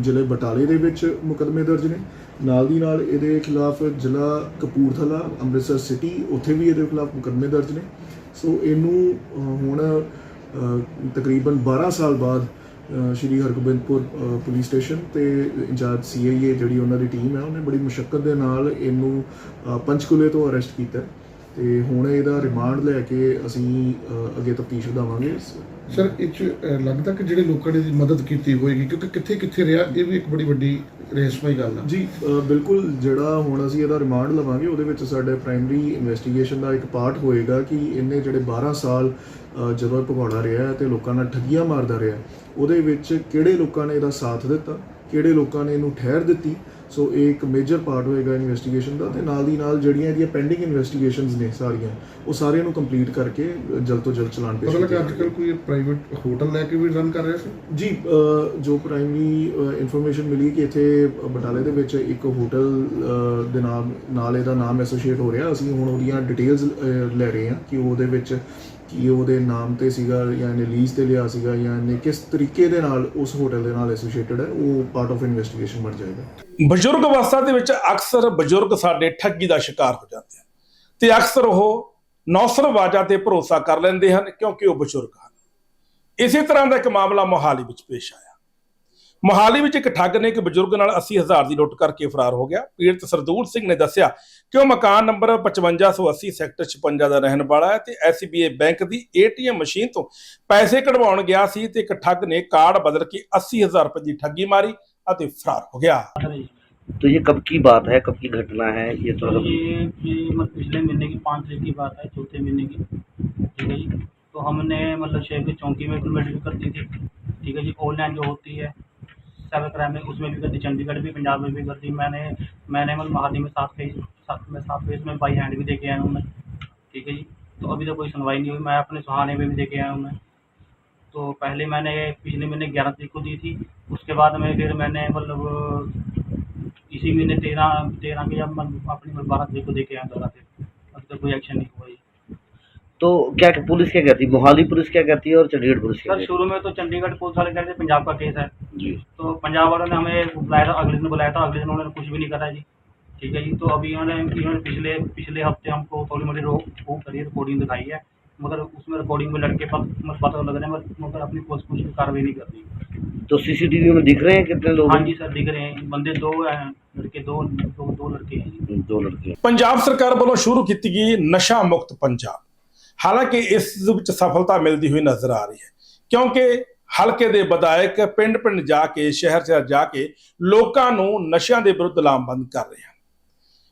ਜ਼ਿਲ੍ਹੇ ਬਟਾਲੇ ਦੇ ਵਿੱਚ ਮੁਕਦਮੇ ਦਰਜ ਨੇ। ਨਾਲ ਦੀ ਨਾਲ ਇਹਦੇ ਖਿਲਾਫ ਜ਼ਿਲ੍ਹਾ ਕਪੂਰਥਲਾ ਅੰਮ੍ਰਿਤਸਰ ਸਿਟੀ ਉੱਥੇ ਵੀ ਇਹਦੇ ਖਿਲਾਫ ਮੁਕੱਦਮੇ ਦਰਜ ਨੇ। ਸੋ ਇਹਨੂੰ ਹੁਣ ਤਕਰੀਬਨ 12 ਸਾਲ ਬਾਅਦ ਸ਼੍ਰੀ ਹਰਗੋਬਿੰਦਪੁਰ ਪੁਲਿਸ ਸਟੇਸ਼ਨ ਤੇ ਇੰਚਾਰਜ ਸੀਆਈਏ ਜਿਹੜੀ ਉਹਨਾਂ ਦੀ ਟੀਮ ਹੈ ਉਹਨੇ ਬੜੀ ਮੁਸ਼ਕਲ ਦੇ ਨਾਲ ਇਹਨੂੰ ਅ, ਪੰਚਕੂਲੇ ਤੋਂ ਅਰੈਸਟ ਕੀਤਾ। ਹੈ ਤੇ ਹੁਣ ਇਹਦਾ ਰਿਮਾਂਡ ਲੈ ਕੇ ਅਸੀਂ ਅੱਗੇ ਤਫਤੀਸ਼ ਵਧਾਵਾਂਗੇ। ਸਰ ਇਹ 'ਚ ਲੱਗਦਾ ਕਿ ਜਿਹੜੇ ਲੋਕਾਂ ਨੇ ਇਹਦੀ ਮਦਦ ਕੀਤੀ ਹੋਏਗੀ, ਕਿਉਂਕਿ ਕਿੱਥੇ ਕਿੱਥੇ ਰਿਹਾ, ਇਹ ਵੀ ਇੱਕ ਬੜੀ ਵੱਡੀ ਰਹੱਸਮਈ ਗੱਲ ਆ। ਜੀ ਬਿਲਕੁਲ ਜਿਹੜਾ ਹੁਣ ਅਸੀਂ ਇਹਦਾ ਰਿਮਾਂਡ ਲਵਾਂਗੇ, ਉਹਦੇ ਵਿੱਚ ਸਾਡੇ ਪ੍ਰਾਇਮਰੀ ਇਨਵੈਸਟੀਗੇਸ਼ਨ ਦਾ ਇੱਕ ਪਾਰਟ ਹੋਏਗਾ ਕਿ ਇਹਨੇ ਜਿਹੜੇ 12 ਸਾਲ ਜਦੋਂ ਇਹ ਭਗੌੜਾ ਰਿਹਾ ਹੈ ਤੇ ਲੋਕਾਂ ਨਾਲ ਠੱਗੀਆਂ ਮਾਰਦਾ ਰਿਹਾ, ਉਹਦੇ ਵਿੱਚ ਕਿਹੜੇ ਲੋਕਾਂ ਨੇ ਇਹਦਾ ਸਾਥ ਦਿੱਤਾ, ਕਿਹੜੇ ਲੋਕਾਂ ਨੇ ਇਹਨੂੰ ਠਹਿਰ ਦਿੱਤੀ ਸੋ ਇਹ ਇੱਕ ਮੇਜਰ ਪਾਰਟ ਹੋਏਗਾ ਇਨਵੈਸਟੀਗੇਸ਼ਨ ਦਾ ਤੇ ਨਾਲ ਦੀ ਨਾਲ ਜਿਹੜੀਆਂ ਇਹਦੀਆਂ ਪੈਂਡਿੰਗ ਇਨਵੈਸਟੀਗੇਸ਼ਨਸ ਨੇ ਸਾਰੀਆਂ ਉਹ ਸਾਰਿਆਂ ਨੂੰ ਕੰਪਲੀਟ ਕਰਕੇ ਜਲਦ ਤੋਂ ਜਲਦ ਚਲਾਨ ਪੇਸ਼ ਪਤਾ ਲੱਗਾ ਕੀਤਾ ਅੱਜ ਕੱਲ੍ਹ ਕੋਈ ਪ੍ਰਾਈਵੇਟ ਹੋਟਲ ਲੈ ਕੇ ਵੀ ਰਨ ਕਰ ਰਿਹਾ ਸੀ? ਜੀ ਜੋ ਪ੍ਰਾਇਮਰੀ ਇਨਫੋਰਮੇਸ਼ਨ ਮਿਲੀ ਕਿ ਇੱਥੇ ਬਟਾਲੇ ਦੇ ਵਿੱਚ ਇੱਕ ਹੋਟਲ ਦੇ ਨਾਮ ਨਾਲ ਇਹਦਾ ਨਾਮ ਐਸੋਸੀਏਟ ਹੋ ਰਿਹਾ। ਅਸੀਂ ਹੁਣ ਉਹਦੀਆਂ ਡਿਟੇਲਸ ਲੈ ਰਹੇ ਹਾਂ ਕਿ ਉਹਦੇ ਵਿੱਚ ਕੀ ਉਹਦੇ ਨਾਮ ਤੇ ਸੀਗਾ ਜਾਂ ਇਹਨੇ ਲੀਜ਼ ਤੇ ਲਿਆ ਸੀਗਾ ਜਾਂ ਇਹਨੇ ਕਿਸ ਤਰੀਕੇ ਦੇ ਨਾਲ ਉਸ ਹੋਟਲ ਦੇ ਨਾਲ ਐਸੋਸੀਏਟਡ ਹੈ, ਉਹ ਪਾਰਟ ਆਫ ਇਨਵੈਸਟੀਗੇਸ਼ਨ ਬਣ ਜਾਏਗਾ। ਬਜ਼ੁਰਗ ਅਵਸਥਾ ਦੇ ਵਿੱਚ ਅਕਸਰ ਬਜ਼ੁਰਗ ਸਾਡੇ ਠੱਗੀ ਦਾ ਸ਼ਿਕਾਰ ਹੋ ਜਾਂਦੇ ਹਨ ਤੇ ਅਕਸਰ ਉਹ ਨੌਸਰ ਨੌਸਰਵਾਜਾਂ ਤੇ ਭਰੋਸਾ ਕਰ ਲੈਂਦੇ ਹਨ ਕਿਉਂਕਿ ਉਹ ਬਜ਼ੁਰਗ ਹਨ। ਇਸੇ ਤਰ੍ਹਾਂ ਦਾ ਇੱਕ ਮਾਮਲਾ ਮੋਹਾਲੀ ਵਿੱਚ ਪੇਸ਼ ਆਇਆ। ਮੋਹਾਲੀ ਵਿੱਚ ਇੱਕ ਠੱਗ ਨੇ ਇੱਕ ਬਜ਼ੁਰਗ ਨਾਲ 80000 ਦੀ ਲੁੱਟ ਕਰਕੇ ਫਰਾਰ ਹੋ ਗਿਆ ਪੀੜਤ ਸਰਦੂਲ ਸਿੰਘ ਨੇ ਦੱਸਿਆ ਕਿ ਉਹ ਮਕਾਨ ਨੰਬਰ 5580 ਸੈਕਟਰ 56 ਦਾ ਰਹਿਣ ਵਾਲਾ ਹੈ ਤੇ SBI ਬੈਂਕ ਦੀ ATM ਮਸ਼ੀਨ ਤੋਂ ਪੈਸੇ ਕਢਵਾਉਣ ਗਿਆ ਸੀ ਤੇ ਇੱਕ ਠੱਗ ਨੇ ਕਾਰਡ ਬਦਲ ਕੇ 80000 ਰੁਪਏ ਦੀ ਠੱਗੀ ਮਾਰੀ ਅਤੇ ਫਰਾਰ ਹੋ ਗਿਆ तो ये कब की बात है कब की घटना है ये थोड़ा सा ये ये मतलब पिछले महीने की पाँच तारीख की बात है चौथे महीने की ठीक है जी तो हमने मतलब शहर की चौकी में पेमेंट भी कर दी थी ठीक है जी ऑनलाइन जो होती है साइबर क्राइम में उसमें भी कर दी चंडीगढ़ भी, पंजाब में भी कर दी मैंने मैंने मतलब मोहाली में सात सात में सात फ़ेज़ में बाई हैंड भी देखे आया हूँ मैं ठीक है जी? तो अभी तक कोई सुनवाई नहीं हुई। मैं अपने सुहाने में भी देखे आया हूँ मैं तो पहले मैंने, पिछले महीने ग्यारह तारीख को दी थी। उसके बाद में फिर मैंने मतलब इसी महीने तेरह तेरह के जब अपनी बारह तारीख को देखे आया दोबारा फिर अभी तक कोई एक्शन नहीं हुआ। तो क्या पुलिस क्या कहती है मोहाली पुलिस क्या कहती है और चंडीगढ़ पुलिस क्या सर कहती शुरू में तो चंडीगढ़ पुलिस वाले कहते थे पंजाब का केस है है जी तो पंजाब वालों ने हमें बुलाया था अगले दिन बुलाया था अगले दिन उन्होंने कुछ भी नहीं करा जी ठीक है जी तो अभी इन्होंने इन्होंने पिछले पिछले हफ्ते हमको थोड़ी मोटी रोक वो करी रिकॉर्डिंग दिखाई है मगर उसमें रिकॉर्डिंग में लड़के पत, मत पता लग रहे हैं मगर मगर अपनी पुलिस कुछ भी कार्रवाई नहीं कर रही तो सीसीटीवी में दिख रहे हैं कितने लोग हाँ हैं? जी सर दिख रहे हैं बंदे दो हैं लड़के दो दो, दो लड़के हैं जी दो लड़के ਪੰਜਾਬ ਸਰਕਾਰ ਵੱਲੋਂ ਸ਼ੁਰੂ ਕੀਤੀ ਗਈ ਨਸ਼ਾ ਮੁਕਤ ਪੰਜਾਬ ਹਾਲਾਂਕਿ ਇਸ ਵਿੱਚ ਸਫਲਤਾ ਮਿਲਦੀ ਹੋਈ ਨਜ਼ਰ ਆ ਰਹੀ ਹੈ। ਕਿਉਂਕਿ ਹਲਕੇ ਦੇ ਵਿਧਾਇਕ ਪਿੰਡ-ਪਿੰਡ ਜਾ ਕੇ, ਸ਼ਹਿਰ-ਸ਼ਹਿਰ ਜਾ ਕੇ ਲੋਕਾਂ ਨੂੰ ਨਸ਼ਿਆਂ ਦੇ ਵਿਰੁੱਧ ਲਾਮਬੰਦ ਕਰ ਰਹੇ ਹਨ।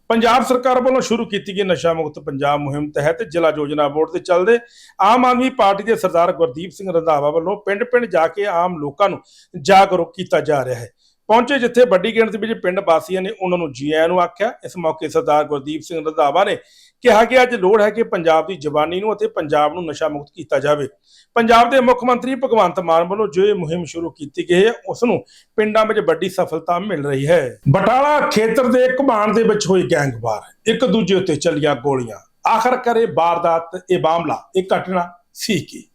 ਪੰਜਾਬ ਸਰਕਾਰ ਵੱਲੋਂ ਸ਼ੁਰੂ ਕੀਤੀ ਗਈ ਨਸ਼ਾ ਮੁਕਤ ਪੰਜਾਬ ਮੁਹਿੰਮ ਤਹਿਤ ਜ਼ਿਲ੍ਹਾ ਯੋਜਨਾ ਬੋਰਡ ਦੇ ਚੱਲਦੇ ਆਮ ਆਦਮੀ ਪਾਰਟੀ ਦੇ ਸਰਦਾਰ ਗੁਰਦੀਪ ਸਿੰਘ ਰੰਧਾਵਾ ਵੱਲੋਂ ਪਿੰਡ-ਪਿੰਡ ਜਾ ਕੇ ਆਮ ਲੋਕਾਂ ਨੂੰ ਜਾਗਰੂਕ ਕੀਤਾ ਜਾ ਰਿਹਾ ਹੈ। ਪਹੁੰਚੇ ਜਿੱਥੇ ਵੱਡੀ ਗਿਣਤੀ ਵਿੱਚ ਪਿੰਡ ਵਾਸੀਆਂ ਨੇ ਉਹਨਾਂ ਨੂੰ ਜੀ ਆਇਆਂ ਨੂੰ ਆਖਿਆ। ਇਸ ਮੌਕੇ ਸਰਦਾਰ ਗੁਰਦੀਪ ਸਿੰਘ ਰੰਧਾਵਾ ਨੇ ਕਿਹਾ ਕਿ ਅੱਜ ਲੋੜ ਹੈ ਕਿ ਪੰਜਾਬ ਦੀ ਜਵਾਨੀ ਨੂੰ ਅਤੇ ਪੰਜਾਬ ਨੂੰ ਨਸ਼ਾ ਮੁਕਤ ਕੀਤਾ ਜਾਵੇ। ਪੰਜਾਬ ਦੇ ਮੁੱਖ ਮੰਤਰੀ ਭਗਵੰਤ ਮਾਨ ਵੱਲੋਂ ਜੋ ਇਹ ਮੁਹਿੰਮ ਸ਼ੁਰੂ ਕੀਤੀ ਗਈ ਹੈ, ਉਸ ਨੂੰ ਪਿੰਡਾਂ ਵਿੱਚ ਵੱਡੀ ਸਫਲਤਾ ਮਿਲ ਰਹੀ ਹੈ। ਬਟਾਲਾ ਖੇਤਰ ਦੇ ਘਮਾਣ ਦੇ ਵਿੱਚ ਹੋਈ ਗੈਂਗਵਾਰ ਇੱਕ ਦੂਜੇ ਉੱਤੇ ਚੱਲੀਆਂ ਗੋਲੀਆਂ। ਆਖਰ ਕਰੇ ਵਾਰਦਾਤ, ਇਹ ਮਾਮਲਾ, ਇਹ ਘਟਨਾ ਸੀ ਕੀ?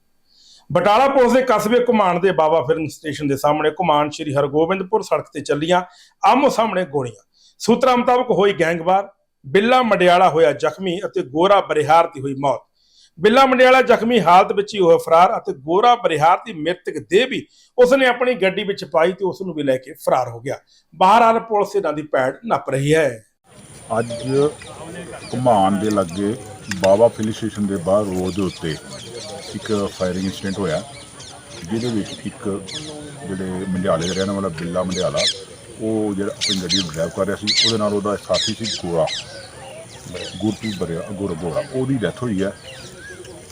ਬਟਾਲਾ ਪੁਲਿਸ ਦੇ ਕਸਬੇ ਘੁਮਾਣ ਦੇ ਬਾਬਾ ਫਿਲਮ ਸਟੇਸ਼ਨ ਦੇ ਸਾਹਮਣੇ ਘੁਮਾਣ ਸ਼੍ਰੀ ਹਰਗੋਬਿੰਦਪੁਰ ਸੜਕ ਤੇ ਚੱਲੀਆਂ ਆਮੋ ਸਾਹਮਣੇ ਗੋਲੀਆਂ। ਸੂਤਰਾਂ ਮੁਤਾਬਕ ਹੋਈ ਗੈਂਗਵਾਰ, ਬਿੱਲਾ ਮੰਡਿਆਲਾ ਹੋਇਆ ਜ਼ਖਮੀ ਅਤੇ ਗੋਰਾ ਬਰਿਹਾਰ ਦੀ ਹੋਈ ਮੌਤ। ਬਿੱਲਾ ਮੰਡਿਆਲਾ ਜ਼ਖਮੀ ਹਾਲਤ ਵਿੱਚ ਹੀ ਹੋਇਆ ਫਰਾਰ ਅਤੇ ਗੋਰਾ ਬਰਿਹਾਰ ਦੀ ਮ੍ਰਿਤਕ ਦੇਹ ਵੀ ਉਸਨੇ ਆਪਣੀ ਗੱਡੀ ਵਿੱਚ ਪਾਈ ਤੇ ਉਸ ਨੂੰ ਵੀ ਲੈ ਕੇ ਫਰਾਰ ਹੋ ਗਿਆ। ਬਹਰਾਲ ਪੁਲਿਸ ਇਹਨਾਂ ਦੀ ਪੈੜ ਨੱਪ ਰਹੀ ਹੈ। ਅੱਜ ਘੁਮਾਨ ਦੇ ਲਾਗੇ ਬਾਬਾ ਫਿਲਿੰਗ ਸਟੇਸ਼ਨ ਦੇ ਬਾਹਰ ਰੋਡ ਦੇ ਉੱਤੇ ਇੱਕ ਫਾਇਰਿੰਗ ਇਨਸੀਡੈਂਟ ਹੋਇਆ ਜਿਹਦੇ ਵਿੱਚ ਇੱਕ ਜਿਹੜੇ ਮੰਡਿਆਲੇ ਦਾ ਰਹਿਣ ਵਾਲਾ ਬਿੱਲਾ ਮੰਡਿਆਲਾ ਉਹ ਜਿਹੜਾ ਆਪਣੀ ਗੱਡੀ ਨੂੰ ਡਰਾਈਵ ਕਰ ਰਿਹਾ ਸੀ ਉਹਦੇ ਨਾਲ ਉਹਦਾ ਸਾਥੀ ਸੀ ਗੋਰਾ ਗੁਰਪ੍ਰੀਤ ਬਰਿਆ ਗੋਰਾ ਗੋਰਾ ਉਹਦੀ ਡੈਥ ਹੋਈ ਹੈ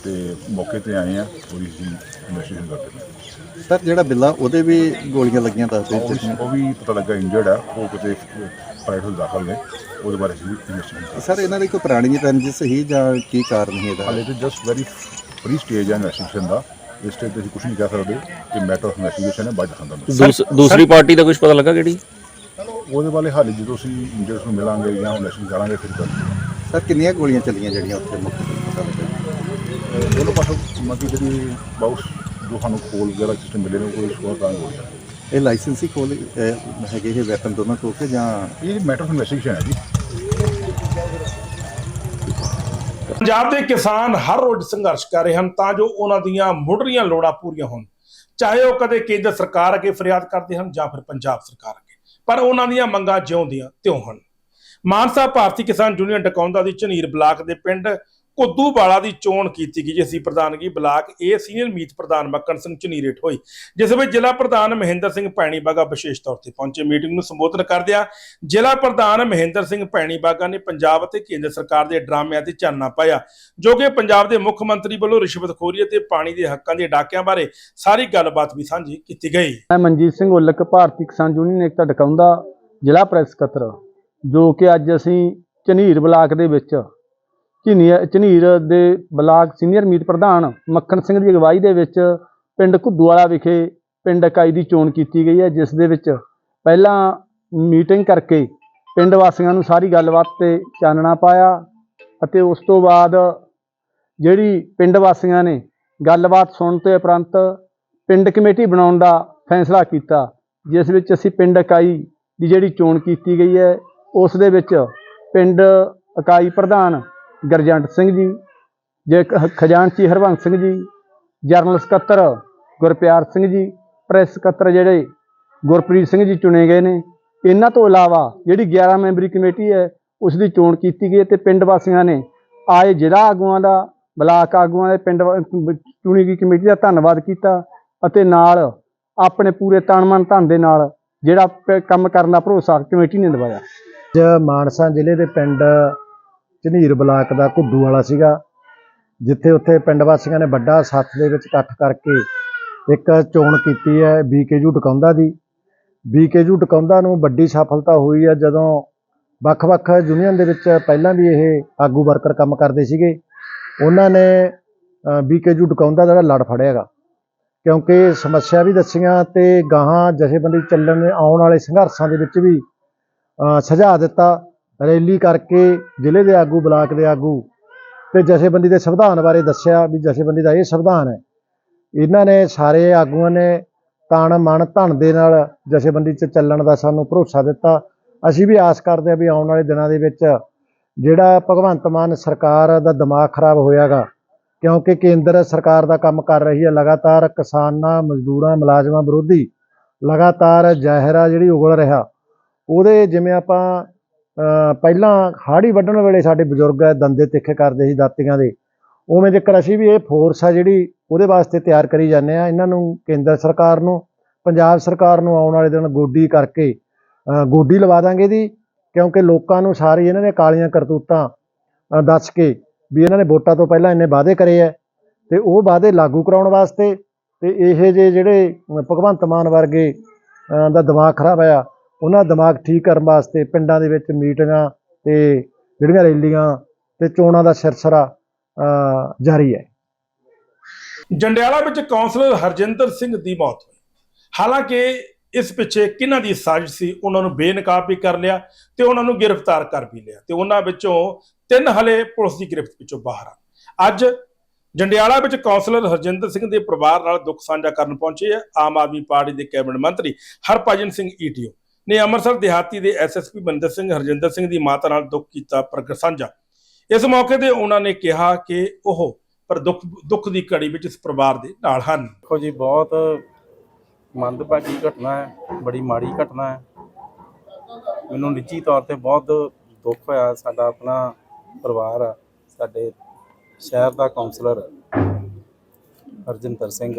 ਤੇ ਮੌਕੇ ਤੇ ਆਏ ਆ ਥੋੜੀ ਸੀ ਇਨਵੈਸਟੀਗੇਸ਼ਨ ਕਰਦੇ ਨੇ ਸਰ ਜਿਹੜਾ ਬਿੱਲਾ ਉਹਦੇ ਵੀ ਗੋਲੀਆਂ ਲੱਗੀਆਂ ਦੱਸਦੇ ਉਹ ਵੀ- ਉਹ ਵੀ ਪਤਾ ਲੱਗਾ ਇੰਜਰਡ ਹੈ ਉਹ ਕਿਤੇ ਪ੍ਰਾਈਵੇਟ ਦਾਖਲ ਨੇ ਉਹਦੇ ਬਾਰੇ ਅਸੀਂ ਇਨਵੈਸਟੀਗੇਸ਼ਨ ਸਰ ਇਹਨਾਂ ਦੀ ਕੋਈ ਪੁਰਾਣੀ ਰੰਜਿਸ਼ ਸੀ ਜਾਂ ਕੀ ਕਾਰਨ ਸੀ ਇਹਦਾ? ਹਾਲੇ ਤੇ ਜਸਟ ਵੈਰੀ ਪ੍ਰੀ ਸਟੇਜ ਹੈ ਇਨਵੈਸਟੀਗੇਸ਼ਨ ਦਾ ਇਸ ਤੇ ਅਸੀਂ ਕੁਝ ਨਹੀਂ ਕਹਿ ਸਕਦੇ ਕਿ ਮੈਟਰ ਆਫ ਇਨਵੈਸਟੀਗੇਸ਼ਨ ਹੈ ਬਾਅਦ ਦੱਸਾਂਗਾ। ਦੂਸ- ਦੂਸਰੀ ਪਾਰਟੀ ਦਾ ਕੁਝ ਪਤਾ ਲੱਗਾ ਕਿਹੜੀ? ਉਹਦੇ ਬਾਰੇ ਹਾਲੇ ਜਦੋਂ ਅਸੀਂ ਇੰਜਰਸ ਨੂੰ ਮਿਲਾਂਗੇ ਜਾਂ ਇਨਵੈਸਟੀਗੇਸ਼ਨ ਕਰਾਂਗੇ ਫਿਰ ਕਰਾਂਗੇ ਸਰ ਕਿੰਨੀਆਂ ਗੋਲੀਆਂ ਚੱਲੀਆਂ ਜਿਹੜੀਆਂ ਉੱਥੇ ਮੁੱਖ ਪਤਾ ਲੱਗਾ? ਦੋਨੋਂ ਪਾਸੋਂ ਮਤਲਬ ਜਿਹੜੀ ਬਾਉਸ ਜੋ ਸਾਨੂੰ ਕੋਲ ਵਗੈਰਾ ਸਿਸਟਮ ਮਿਲੇ ਨੇ ਉਹ ਕੋਈ ਸਕੋਰ ਤਾਂ ਹੋ ਗਿਆ। ਇਹ ਲਾਇਸੈਂਸੀ ਕੋਲ ਹੈਗੇ ਇਹ ਵੈਪਨ ਦੋਨੋਂ ਕੋਲ ਕੇ ਜਾਂ ਇਹ ਮੈਟਰ ਆਫ ਇਨਵੈਸਟੀਗੇਸ਼ਨ ਹੈ ਜੀ। ਪੰਜਾਬ ਦੇ ਕਿਸਾਨ ਹਰ ਰੋਜ਼ ਸੰਘਰਸ਼ ਕਰ ਰਹੇ ਹਨ ਤਾਂ ਜੋ ਉਹਨਾਂ ਦੀਆਂ ਮੁੱਢਲੀਆਂ ਲੋੜਾਂ ਪੂਰੀਆਂ ਹੋਣ। ਚਾਹੇ ਉਹ ਕਦੇ ਕੇਂਦਰ ਸਰਕਾਰ ਅੱਗੇ ਫਰਿਆਦ ਕਰਦੇ ਹਨ ਜਾਂ ਫਿਰ ਪੰਜਾਬ ਸਰਕਾਰ ਅੱਗੇ। ਪਰ ਉਹਨਾਂ ਦੀਆਂ ਮੰਗਾਂ ਜਿਉਂਦੀਆਂ ਤਿਉਂ ਹਨ। ਮਾਨਸਾ ਭਾਰਤੀ ਕਿਸਾਨ ਯੂਨੀਅਨ ਡਕੌਂਦਾ ਦੀ ਝਨੀਰ ਬਲਾਕ ਦੇ ਪਿੰਡ ਕੁੱਦੂਵਾਲਾ ਦੀ ਚੋਣ ਕੀਤੀ ਗਈ ਜਿਸ ਦੀ ਪ੍ਰਧਾਨਗੀ ਬਲਾਕ ਏ ਸੀਨੀਅਰ ਮੀਤ ਪ੍ਰਧਾਨ ਮੱਕੜ ਸਿੰਘ ਝਨੀਰੇਟ ਹੋਈ, ਜਿਸ ਵਿੱਚ ਜ਼ਿਲ੍ਹਾ ਪ੍ਰਧਾਨ ਮਹਿੰਦਰ ਸਿੰਘ ਭੈਣੀ ਬਾਗਾ ਵਿਸ਼ੇਸ਼ ਤੌਰ ਤੇ ਪਹੁੰਚੇ। ਮੀਟਿੰਗ ਨੂੰ ਸੰਬੋਧਨ ਕਰਦਿਆਂ ਜ਼ਿਲ੍ਹਾ ਪ੍ਰਧਾਨ ਮਹਿੰਦਰ ਸਿੰਘ ਭੈਣੀ ਬਾਗਾ ਨੇ ਪੰਜਾਬ ਅਤੇ ਕੇਂਦਰ ਸਰਕਾਰ ਦੇ ਡਰਾਮਿਆਂ ਤੇ ਚਾਨਣਾ ਪਾਇਆ, ਜੋ ਕਿ ਪੰਜਾਬ ਦੇ ਮੁੱਖ ਮੰਤਰੀ ਵੱਲੋਂ ਰਿਸ਼ਵਤਖੋਰੀ ਅਤੇ ਪਾਣੀ ਦੇ ਹੱਕਾਂ ਦੇ ਡਾਕਿਆਂ ਬਾਰੇ ਸਾਰੀ ਗੱਲਬਾਤ ਵੀ ਸਾਂਝੀ ਕੀਤੀ ਗਈ। ਮੈਂ ਮਨਜੀਤ ਸਿੰਘ ਉੱਲਕ, ਭਾਰਤੀ ਕਿਸਾਨ ਯੂਨੀਅਨ ਏਕਤਾ ਡਕਾਉਂਦਾ ਜ਼ਿਲ੍ਹਾ ਪ੍ਰੈਸ ਸਕੱਤਰ, ਜੋ ਕਿ ਅੱਜ ਅਸੀਂ ਝਨੀਰ ਬਲਾਕ ਦੇ ਵਿੱਚ ਝਨੀਰ ਝਨੀਰ ਦੇ ਬਲਾਕ ਸੀਨੀਅਰ ਮੀਤ ਪ੍ਰਧਾਨ ਮੱਖਣ ਸਿੰਘ ਦੀ ਅਗਵਾਈ ਦੇ ਵਿੱਚ ਪਿੰਡ ਘੁੱਦੂਵਾਲਾ ਵਿਖੇ ਪਿੰਡ ਇਕਾਈ ਦੀ ਚੋਣ ਕੀਤੀ ਗਈ ਹੈ, ਜਿਸ ਦੇ ਵਿੱਚ ਪਹਿਲਾਂ ਮੀਟਿੰਗ ਕਰਕੇ ਪਿੰਡ ਵਾਸੀਆਂ ਨੂੰ ਸਾਰੀ ਗੱਲਬਾਤ ਤੇ ਚਾਨਣਾ ਪਾਇਆ ਅਤੇ ਉਸ ਤੋਂ ਬਾਅਦ ਜਿਹੜੀ ਪਿੰਡ ਵਾਸੀਆਂ ਨੇ ਗੱਲਬਾਤ ਸੁਣਨ ਤੇ ਉਪਰੰਤ ਪਿੰਡ ਕਮੇਟੀ ਬਣਾਉਣ ਦਾ ਫੈਸਲਾ ਕੀਤਾ, ਜਿਸ ਵਿੱਚ ਅਸੀਂ ਪਿੰਡ ਇਕਾਈ ਦੀ ਜਿਹੜੀ ਚੋਣ ਕੀਤੀ ਗਈ ਹੈ, ਉਸ ਦੇ ਵਿੱਚ ਪਿੰਡ ਇਕਾਈ ਪ੍ਰਧਾਨ ਗਰਜੰਟ ਸਿੰਘ ਜੀ, ਜੇ ਖਜ਼ਾਨਚੀ ਹਰਵੰਸ ਸਿੰਘ ਜੀ, ਜਰਨਲ ਸਕੱਤਰ ਗੁਰਪਿਆਰ ਸਿੰਘ ਜੀ, ਪ੍ਰੈਸ ਸਕੱਤਰ ਜਿਹੜੇ ਗੁਰਪ੍ਰੀਤ ਸਿੰਘ ਜੀ ਚੁਣੇ ਗਏ ਨੇ। ਇਹਨਾਂ ਤੋਂ ਇਲਾਵਾ ਜਿਹੜੀ 11 ਮੈਂਬਰੀ ਕਮੇਟੀ ਹੈ, ਉਸ ਦੀ ਚੋਣ ਕੀਤੀ ਗਈ ਹੈ ਤੇ ਪਿੰਡ ਵਾਸੀਆਂ ਨੇ ਆਏ ਜ਼ਿਲ੍ਹਾ ਆਗੂਆਂ ਦਾ, ਬਲਾਕ ਆਗੂਆਂ ਦੇ ਪਿੰਡ ਚੁਣੀ ਗਈ ਕਮੇਟੀ ਦਾ ਧੰਨਵਾਦ ਕੀਤਾ ਅਤੇ ਨਾਲ ਆਪਣੇ ਪੂਰੇ ਤਨ ਮਨ ਧਨ ਦੇ ਨਾਲ ਜਿਹੜਾ ਪ- ਕੰਮ ਕਰਨ ਦਾ ਭਰੋਸਾ ਕਮੇਟੀ ਨੇ ਦਿਵਾਇਆ। ਅੱਜ ਮਾਨਸਾ ਜ਼ਿਲ੍ਹੇ ਦੇ ਪਿੰਡ ਝਨੀਰ ਬਲਾਕ ਦਾ ਘੁੱਦੂ ਵਾਲਾ ਸੀਗਾ, ਜਿੱਥੇ ਉੱਥੇ ਪਿੰਡ ਵਾਸੀਆਂ ਨੇ ਵੱਡਾ ਸੱਥ ਦੇ ਵਿੱਚ ਇਕੱਠ ਕਰਕੇ ਇੱਕ ਚੋਣ ਕੀਤੀ ਹੈ ਬੀਕੇਯੂ ਟਕਾਉਂਦਾ ਦੀ। ਬੀਕੇਯੂ ਟਕਾਉਂਦਾ ਨੂੰ ਵੱਡੀ ਸਫਲਤਾ ਹੋਈ ਹੈ ਜਦੋਂ ਵੱਖ-ਵੱਖ ਯੂਨੀਅਨ ਦੇ ਵਿੱਚ ਪਹਿਲਾਂ ਵੀ ਇਹ ਆਗੂ ਵਰਕਰ ਕੰਮ ਕਰਦੇ ਸੀਗੇ। ਉਹਨਾਂ ਨੇ ਬੀਕੇਯੂ ਟਕਾਉਂਦਾ ਦਾ ਲੜ ਫੜਿਆਗਾ। ਕਿਉਂਕਿ ਸਮੱਸਿਆ ਵੀ ਦੱਸੀਆਂ ਤੇ ਗਾਹਾਂ ਜਥੇਬੰਦੀ ਚੱਲਣ ਆਉਣ ਵਾਲੇ ਸੰਘਰਸ਼ਾਂ ਦੇ ਵਿੱਚ ਵੀ ਸੁਝਾਅ ਦਿੱਤਾ। ਰੈਲੀ ਕਰਕੇ ਜ਼ਿਲ੍ਹੇ ਦੇ ਆਗੂ, ਬਲਾਕ ਦੇ ਆਗੂ ਤੇ ਜਥੇਬੰਦੀ ਦੇ ਸੰਵਿਧਾਨ ਬਾਰੇ ਦੱਸਿਆ ਵੀ ਜਥੇਬੰਦੀ ਦਾ ਇਹ ਸੰਵਿਧਾਨ ਹੈ। ਇਹਨਾਂ ਨੇ ਸਾਰੇ ਆਗੂਆਂ ਨੇ ਤਨ ਮਨ ਧਨ ਦੇ ਨਾਲ ਜਥੇਬੰਦੀ 'ਚ ਚੱਲਣ ਦਾ ਸਾਨੂੰ ਭਰੋਸਾ ਦਿੱਤਾ। ਅਸੀਂ ਵੀ ਆਸ ਕਰਦੇ ਹਾਂ ਵੀ ਆਉਣ ਵਾਲੇ ਦਿਨਾਂ ਦੇ ਵਿੱਚ ਜਿਹੜਾ ਭਗਵੰਤ ਮਾਨ ਸਰਕਾਰ ਦਾ ਦਿਮਾਗ ਖਰਾਬ ਹੋਇਆਗਾ, ਕਿਉਂਕਿ ਕੇਂਦਰ ਸਰਕਾਰ ਦਾ ਕੰਮ ਕਰ ਰਹੀ ਹੈ ਲਗਾਤਾਰ ਕਿਸਾਨਾਂ, ਮਜ਼ਦੂਰਾਂ, ਮੁਲਾਜ਼ਮਾਂ ਵਿਰੋਧੀ ਲਗਾਤਾਰ ਜ਼ਾਹਿਰਾ ਜਿਹੜੀ ਉਗਲ ਰਿਹਾ। ਉਹਦੇ ਜਿਵੇਂ ਆਪਾਂ ਪਹਿਲਾਂ ਹਾੜੀ ਵੱਢਣ ਵੇਲੇ ਸਾਡੇ ਬਜ਼ੁਰਗ ਦੰਦੇ ਤਿੱਖੇ ਕਰਦੇ ਸੀ ਦਾਤੀਆਂ ਦੇ। ਉਵੇਂ ਜੇਕਰ ਅਸੀਂ ਵੀ ਇਹ ਫੋਰਸ ਆ ਜਿਹੜੀ ਉਹਦੇ ਵਾਸਤੇ ਤਿਆਰ ਕਰੀ ਜਾਂਦੇ ਆ, ਇਹਨਾਂ ਨੂੰ ਕੇਂਦਰ ਸਰਕਾਰ ਨੂੰ, ਪੰਜਾਬ ਸਰਕਾਰ ਨੂੰ ਆਉਣ ਵਾਲੇ ਦਿਨ ਗੋਡੀ ਕਰਕੇ ਗੋਡੀ ਲਵਾ ਦਾਂਗੇ ਦੀ ਕਿਉਂਕਿ ਲੋਕਾਂ ਨੂੰ ਸਾਰੀ ਇਹਨਾਂ ਨੇ ਕਾਲੀਆਂ ਕਰਤੂਤਾਂ ਦੱਸ ਕੇ ਵੀ ਇਹਨਾਂ ਨੇ ਵੋਟਾਂ ਤੋਂ ਪਹਿਲਾਂ ਇੰਨੇ ਵਾਅਦੇ ਕਰੇ ਐ ਤੇ ਉਹ ਵਾਅਦੇ ਲਾਗੂ ਕਰਾਉਣ ਵਾਸਤੇ ਤੇ ਇਹ ਜੇ ਜਿਹੜੇ ਭਗਵੰਤ ਮਾਨ ਵਰਗੇ ਦਾ ਦਿਮਾਗ ਖਰਾਬ ਆ ਉਹਨਾਂ ਦਿਮਾਗ ਠੀਕ ਕਰਨ ਵਾਸਤੇ ਪਿੰਡਾਂ ਦੇ ਵਿੱਚ ਮੀਟਿੰਗਾਂ ਤੇ ਜਿਹੜੀਆਂ ਰੈਲੀਆਂ ਤੇ ਚੋਣਾਂ ਦਾ ਸਿਰਸਰਾ, ਅਹ, ਜਾਰੀ ਹੈ। ਜੰਡਿਆਲਾ ਵਿੱਚ ਕਾਉਂਸਲਰ ਹਰਜਿੰਦਰ ਸਿੰਘ ਦੀ ਮੌਤ ਹੋਈ। ਹਾਲਾਂਕਿ ਇਸ ਪਿੱਛੇ ਕਿਹਨਾਂ ਦੀ ਸਾਜ਼ਿਸ਼ ਸੀ, ਉਹਨਾਂ ਨੂੰ ਬੇਨਕਾਬ ਵੀ ਕਰ ਲਿਆ ਤੇ ਉਹਨਾਂ ਨੂੰ ਗ੍ਰਿਫਤਾਰ ਕਰ ਵੀ ਲਿਆ ਤੇ ਉਹਨਾਂ ਵਿੱਚੋਂ ਤਿੰਨ ਹਲੇ ਪੁਲਿਸ ਦੀ ਗ੍ਰਿਫਤ ਵਿੱਚੋਂ ਬਾਹਰ ਆ। ਅੱਜ ਜੰਡਿਆਲਾ ਵਿੱਚ ਕਾਉਂਸਲਰ ਹਰਜਿੰਦਰ ਸਿੰਘ ਦੇ ਪਰਿਵਾਰ ਨਾਲ ਦੁੱਖ ਸਾਂਝਾ ਕਰਨ ਪਹੁੰਚੇ ਆ। ਆਮ ਆਦਮੀ ਪਾਰਟੀ ਦੇ ਕੈਬਨਿਟ ਮੰਤਰੀ ਹਰਭਜਨ ਸਿੰਘ ਈਟੀਓ। ਨੇ ਅੰਮ੍ਰਿਤਸਰ ਦਿਹਾਤੀ ਦੇ ਐਸਐਸਪੀ ਬੰਦਰ ਸਿੰਘ, ਹਰਜਿੰਦਰ ਸਿੰਘ ਦੀ ਮਾਤਾ ਨਾਲ ਦੁੱਖ ਕੀਤਾ ਪ੍ਰਗਟ ਸਾਂਝਾ। ਇਸ ਮੌਕੇ ਤੇ ਉਹਨਾਂ ਨੇ ਕਿਹਾ ਕਿ ਉਹ ਪਰ ਦੁੱਖ ਦੁੱਖ ਦੀ ਘੜੀ ਵਿੱਚ ਇਸ ਪਰਿਵਾਰ ਦੇ ਨਾਲ ਹਨ। ਦੇਖੋ ਜੀ, ਬਹੁਤ ਮੰਦਭਾਗੀ ਘਟਨਾ ਹੈ, ਬੜੀ ਮਾੜੀ ਘਟਨਾ ਹੈ। ਮੈਨੂੰ ਨਿੱਜੀ ਤੌਰ ਤੇ ਬਹੁਤ ਦੁੱਖ ਹੋਇਆ, ਸਾਡਾ ਆਪਣਾ ਪਰਿਵਾਰ ਆ, ਸਾਡੇ ਸ਼ਹਿਰ ਦਾ ਕਾਉਂਸਲਰ ਹਰਜਿੰਦਰ ਸਿੰਘ।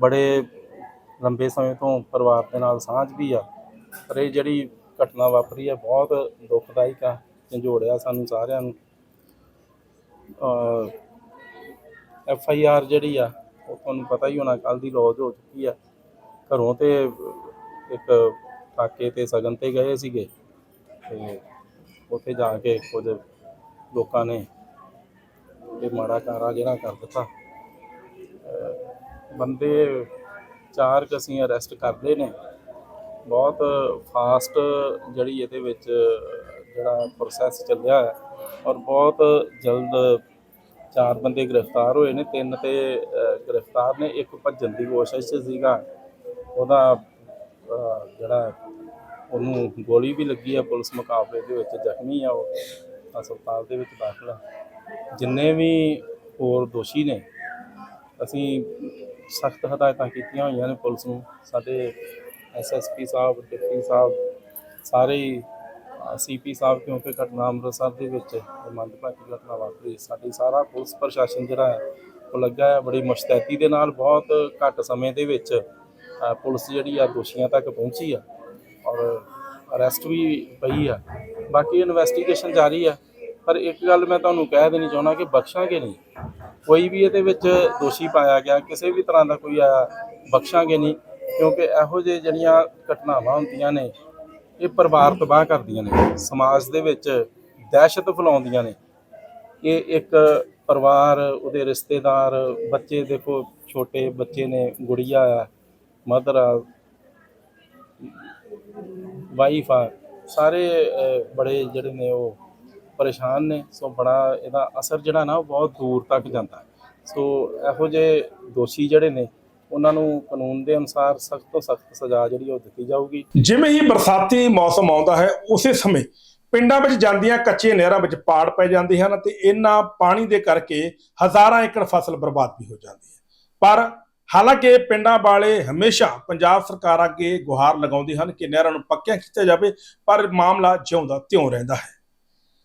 ਬੜੇ ਲੰਬੇ ਸਮੇਂ ਤੋਂ ਪਰਿਵਾਰ ਦੇ ਨਾਲ ਸਾਂਝ ਵੀ ਆ, ਪਰ ਇਹ ਜਿਹੜੀ ਘਟਨਾ ਵਾਪਰੀ ਹੈ ਬਹੁਤ ਦੁਖਦਾਇਕ ਆ ਝੰਜੋੜਿਆ ਸਾਨੂੰ ਸਾਰਿਆਂ ਨੂੰ। ਐਫ ਆਈ ਆਰ ਜਿਹੜੀ ਆ, ਉਹ ਤੁਹਾਨੂੰ ਪਤਾ ਹੀ ਹੋਣਾ ਕੱਲ ਦੀ ਲੌਜ ਹੋ ਚੁੱਕੀ ਆ। ਘਰੋਂ ਤੇ ਇੱਕ ਕਾਕੇ ਤੇ ਸਗਨ ਤੇ ਗਏ ਸੀਗੇ, ਤੇ ਉੱਥੇ ਜਾ ਕੇ ਕੁਝ ਲੋਕਾਂ ਨੇ ਇਹ ਮਾੜਾ ਕਾਰਾ ਜਿਹੜਾ ਕਰ ਦਿੱਤਾ। ਬੰਦੇ ਚਾਰ ਕੁ ਅਸੀਂ ਅਰੈਸਟ ਕਰਦੇ ਨੇ। ਬਹੁਤ ਫਾਸਟ ਜਿਹੜੀ ਇਹਦੇ ਵਿੱਚ ਜਿਹੜਾ ਪ੍ਰੋਸੈਸ ਚੱਲਿਆ ਹੈ ਔਰ ਬਹੁਤ ਜਲਦ ਚਾਰ ਬੰਦੇ ਗ੍ਰਿਫਤਾਰ ਹੋਏ ਨੇ, ਤਿੰਨ ਤੇ ਗ੍ਰਿਫਤਾਰ ਨੇ, ਇੱਕ ਭੱਜਣ ਦੀ ਕੋਸ਼ਿਸ਼ 'ਚ ਸੀਗਾ। ਉਹਦਾ ਜਿਹੜਾ ਉਹਨੂੰ ਗੋਲੀ ਵੀ ਲੱਗੀ ਆ ਪੁਲਿਸ ਮੁਕਾਬਲੇ ਦੇ ਵਿੱਚ ਜ਼ਖਮੀ ਆ ਉਹ, ਹਸਪਤਾਲ ਦੇ ਵਿੱਚ ਦਾਖਲ ਆ। ਜਿੰਨੇ ਵੀ ਹੋਰ ਦੋਸ਼ੀ ਨੇ, ਅਸੀਂ ਸਖਤ ਹਦਾਇਤਾਂ ਕੀਤੀਆਂ ਹੋਈਆਂ ਨੇ ਪੁਲਿਸ ਨੂੰ, ਸਾਡੇ ਐਸਐਸਪੀ ਸਾਹਿਬ, ਡਿਪਟੀ ਸਾਹਿਬ, ਸਾਰੇ ਹੀ ਸੀਪੀ ਸਾਹਿਬ, ਕਿਉਂਕਿ ਘਟਨਾ ਅੰਮ੍ਰਿਤਸਰ ਦੇ ਵਿੱਚ ਮੰਦਭਾਗੀ ਘਟਨਾ ਵਾਪਰੀ। ਸਾਡੀ ਸਾਰਾ ਪੁਲਿਸ ਪ੍ਰਸ਼ਾਸਨ ਜਿਹੜਾ ਹੈ, ਉਹ ਲੱਗਾ ਹੈ ਬੜੀ ਮੁਸ਼ਤੈਦੀ ਦੇ ਨਾਲ, ਬਹੁਤ ਘੱਟ ਸਮੇਂ ਦੇ ਵਿੱਚ ਪੁਲਿਸ ਜਿਹੜੀ ਆ ਦੋਸ਼ੀਆਂ ਤੱਕ ਪਹੁੰਚੀ ਆ ਔਰ ਅਰੈਸਟ ਵੀ ਪਈ ਆ। ਬਾਕੀ ਇਨਵੈਸਟੀਗੇਸ਼ਨ ਜਾਰੀ ਆ। ਪਰ ਇੱਕ ਗੱਲ ਮੈਂ ਤੁਹਾਨੂੰ ਕਹਿ ਦੇਣੀ ਚਾਹੁੰਦਾ ਕਿ ਬਖਸ਼ਾਂਗੇ ਨਹੀਂ। ਕੋਈ ਵੀ ਇਹਦੇ ਵਿੱਚ ਦੋਸ਼ੀ ਪਾਇਆ ਗਿਆ, ਕਿਸੇ ਵੀ ਤਰ੍ਹਾਂ ਦਾ ਕੋਈ ਆਇਆ ਬਖਸ਼ਾਂਗੇ ਨਹੀਂ, ਕਿਉਂਕਿ ਇਹੋ ਜਿਹੇ ਜਿਹੜੀਆਂ ਘਟਨਾਵਾਂ ਹੁੰਦੀਆਂ ਨੇ, ਇਹ ਪਰਿਵਾਰ ਤਬਾਹ ਕਰਦੀਆਂ ਨੇ, ਸਮਾਜ ਦੇ ਵਿੱਚ ਦਹਿਸ਼ਤ ਫੈਲਾਉਂਦੀਆਂ ਨੇ। ਇਹ ਇੱਕ ਪਰਿਵਾਰ, ਉਹਦੇ ਰਿਸ਼ਤੇਦਾਰ, ਬੱਚੇ ਦੇਖੋ, ਛੋਟੇ ਬੱਚੇ ਨੇ, ਗੁੜੀਆ ਆ, ਮਦਰ ਆ, ਵਾਈਫ ਆ, ਸਾਰੇ ਬੜੇ ਜਿਹੜੇ ਨੇ ਉਹ ਪਰੇਸ਼ਾਨ ਨੇ, ਸੋ ਬੜਾ ਇਹਦਾ ਅਸਰ ਜਿਹੜਾ ਨਾ ਉਹ ਬਹੁਤ ਦੂਰ ਤੱਕ ਜਾਂਦਾ ਸੋ ਇਹੋ ਜਿਹੇ ਦੋਸ਼ੀ ਜਿਹੜੇ ਨੇ, ਉਹਨਾਂ ਨੂੰ ਕਾਨੂੰਨ ਦੇ ਅਨੁਸਾਰ ਸਖਤ ਤੋਂ ਸਖਤ ਸਜ਼ਾ ਜਿਹੜੀ ਉਹ ਦਿੱਤੀ ਜਾਊਗੀ। ਜਿਵੇਂ ਹੀ ਬਰਸਾਤੀ ਮੌਸਮ ਆਉਂਦਾ ਹੈ, ਉਸੇ ਸਮੇਂ ਪਿੰਡਾਂ ਵਿੱਚ ਜਾਂਦੀਆਂ ਕੱਚੇ ਨਹਿਰਾਂ ਵਿੱਚ ਪਾੜ ਪੈ ਜਾਂਦੇ ਹਨ ਤੇ ਇਹਨਾਂ ਪਾਣੀ ਦੇ ਕਰਕੇ ਹਜ਼ਾਰਾਂ ਏਕੜ ਫਸਲ ਬਰਬਾਦ ਵੀ ਹੋ ਜਾਂਦੀ ਹੈ। ਪਰ ਹਾਲਾਂਕਿ ਪਿੰਡਾਂ ਵਾਲੇ ਹਮੇਸ਼ਾ ਪੰਜਾਬ ਸਰਕਾਰ ਅੱਗੇ ਗੁਹਾਰ ਲਗਾਉਂਦੇ ਹਨ ਕਿ ਨਹਿਰਾਂ ਨੂੰ ਪੱਕਿਆ ਕੀਤਾ ਜਾਵੇ, ਪਰ ਮਾਮਲਾ ਜਿਉਂਦਾ ਤਿਉਂ ਰਹਿੰਦਾ ਹੈ।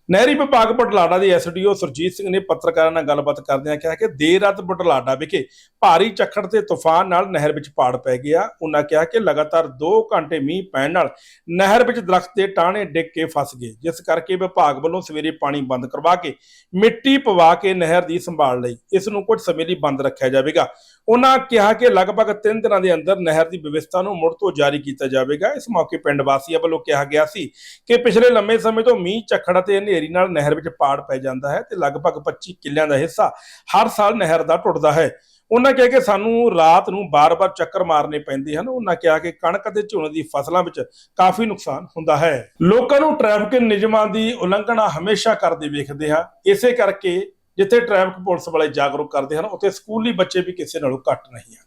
ਨਹਿਰੀ ਵਿਭਾਗ ਬਟਲਾਡਾ ਦੇ ਐਸਡੀਓ ਸੁਰਜੀਤ ਸਿੰਘ ਨੇ ਪੱਤਰਕਾਰਾਂ ਨਾਲ ਗੱਲਬਾਤ ਕਰਦਿਆਂ ਕਿਹਾ ਕਿ ਦੇਰ ਰਾਤ ਬਟਲਾਡਾ ਵਿਖੇ ਭਾਰੀ ਝੱਖੜ ਤੇ ਤੂਫਾਨ ਨਾਲ ਨਹਿਰ ਵਿੱਚ ਪਾੜ ਪੈ ਗਿਆ। ਉਹਨਾਂ ਕਿਹਾ ਕਿ ਲਗਾਤਾਰ 2 ਘੰਟੇ ਮੀਂਹ ਪੈਣ ਨਾਲ ਨਹਿਰ ਵਿੱਚ ਦਰਖਤ ਦੇ ਟਾਹਣੇ ਡਿੱਗ ਕੇ ਫਸ ਗਏ, ਜਿਸ ਕਰਕੇ ਵਿਭਾਗ ਵੱਲੋਂ ਸਵੇਰੇ ਪਾਣੀ ਬੰਦ ਕਰਵਾ ਕੇ ਮਿੱਟੀ ਪਵਾ ਕੇ ਨਹਿਰ ਦੀ ਸੰਭਾਲ ਲਈ ਇਸ ਨੂੰ ਕੁਝ ਸਮੇਂ ਲਈ ਬੰਦ ਰੱਖਿਆ ਜਾਵੇਗਾ। ਉਹਨਾਂ ਕਿਹਾ ਕਿ ਲਗਭਗ 3 ਦਿਨਾਂ ਦੇ ਅੰਦਰ ਨਹਿਰ ਦੀ ਵਿਵਸਥਾ ਨੂੰ ਮੁੜ ਤੋਂ ਜਾਰੀ ਕੀਤਾ ਜਾਵੇਗਾ। ਇਸ ਮੌਕੇ ਪਿੰਡ ਵਾਸੀਆਂ ਵੱਲੋਂ ਕਿਹਾ ਗਿਆ ਸੀ ਕਿ ਪਿਛਲੇ ਲੰਮੇ ਸਮੇਂ ਤੋਂ ਮੀਂਹ, ਝੱਖੜ ਅਤੇ ਹਨੇਰੀ ਨਾਲ ਨਹਿਰ ਵਿੱਚ ਪਾੜ ਪੈ ਜਾਂਦਾ ਹੈ ਤੇ ਲਗਭਗ 25 ਕਿੱਲਿਆਂ ਦਾ ਹਿੱਸਾ ਹਰ ਸਾਲ ਨਹਿਰ ਦਾ ਟੁੱਟਦਾ ਹੈ। ਉਹਨਾਂ ਕਿਹਾ ਕਿ ਸਾਨੂੰ ਰਾਤ ਨੂੰ ਬਾਰ-ਬਾਰ ਚੱਕਰ ਮਾਰਨੇ ਪੈਂਦੇ ਹਨ। ਉਹਨਾਂ ਕਿਹਾ ਕਿ ਕਣਕ ਅਤੇ ਝੋਨੇ ਦੀ ਫਸਲਾਂ ਵਿੱਚ ਕਾਫੀ ਨੁਕਸਾਨ ਹੁੰਦਾ ਹੈ। ਲੋਕਾਂ ਨੂੰ ਟ੍ਰੈਫਿਕ ਨਿਯਮਾਂ ਦੀ ਉਲੰਘਣਾ ਹਮੇਸ਼ਾ ਕਰਦੇ ਵੇਖਦੇ ਹਾਂ। ਇਸੇ ਕਰਕੇ ਜਿੱਥੇ ਟ੍ਰੈਫਿਕ ਪੁਲਿਸ ਵਾਲੇ ਜਾਗਰੂਕ ਕਰਦੇ ਹਨ, ਉੱਥੇ ਸਕੂਲੀ ਬੱਚੇ ਵੀ ਕਿਸੇ ਨਾਲੋਂ ਘੱਟ ਨਹੀਂ ਹਨ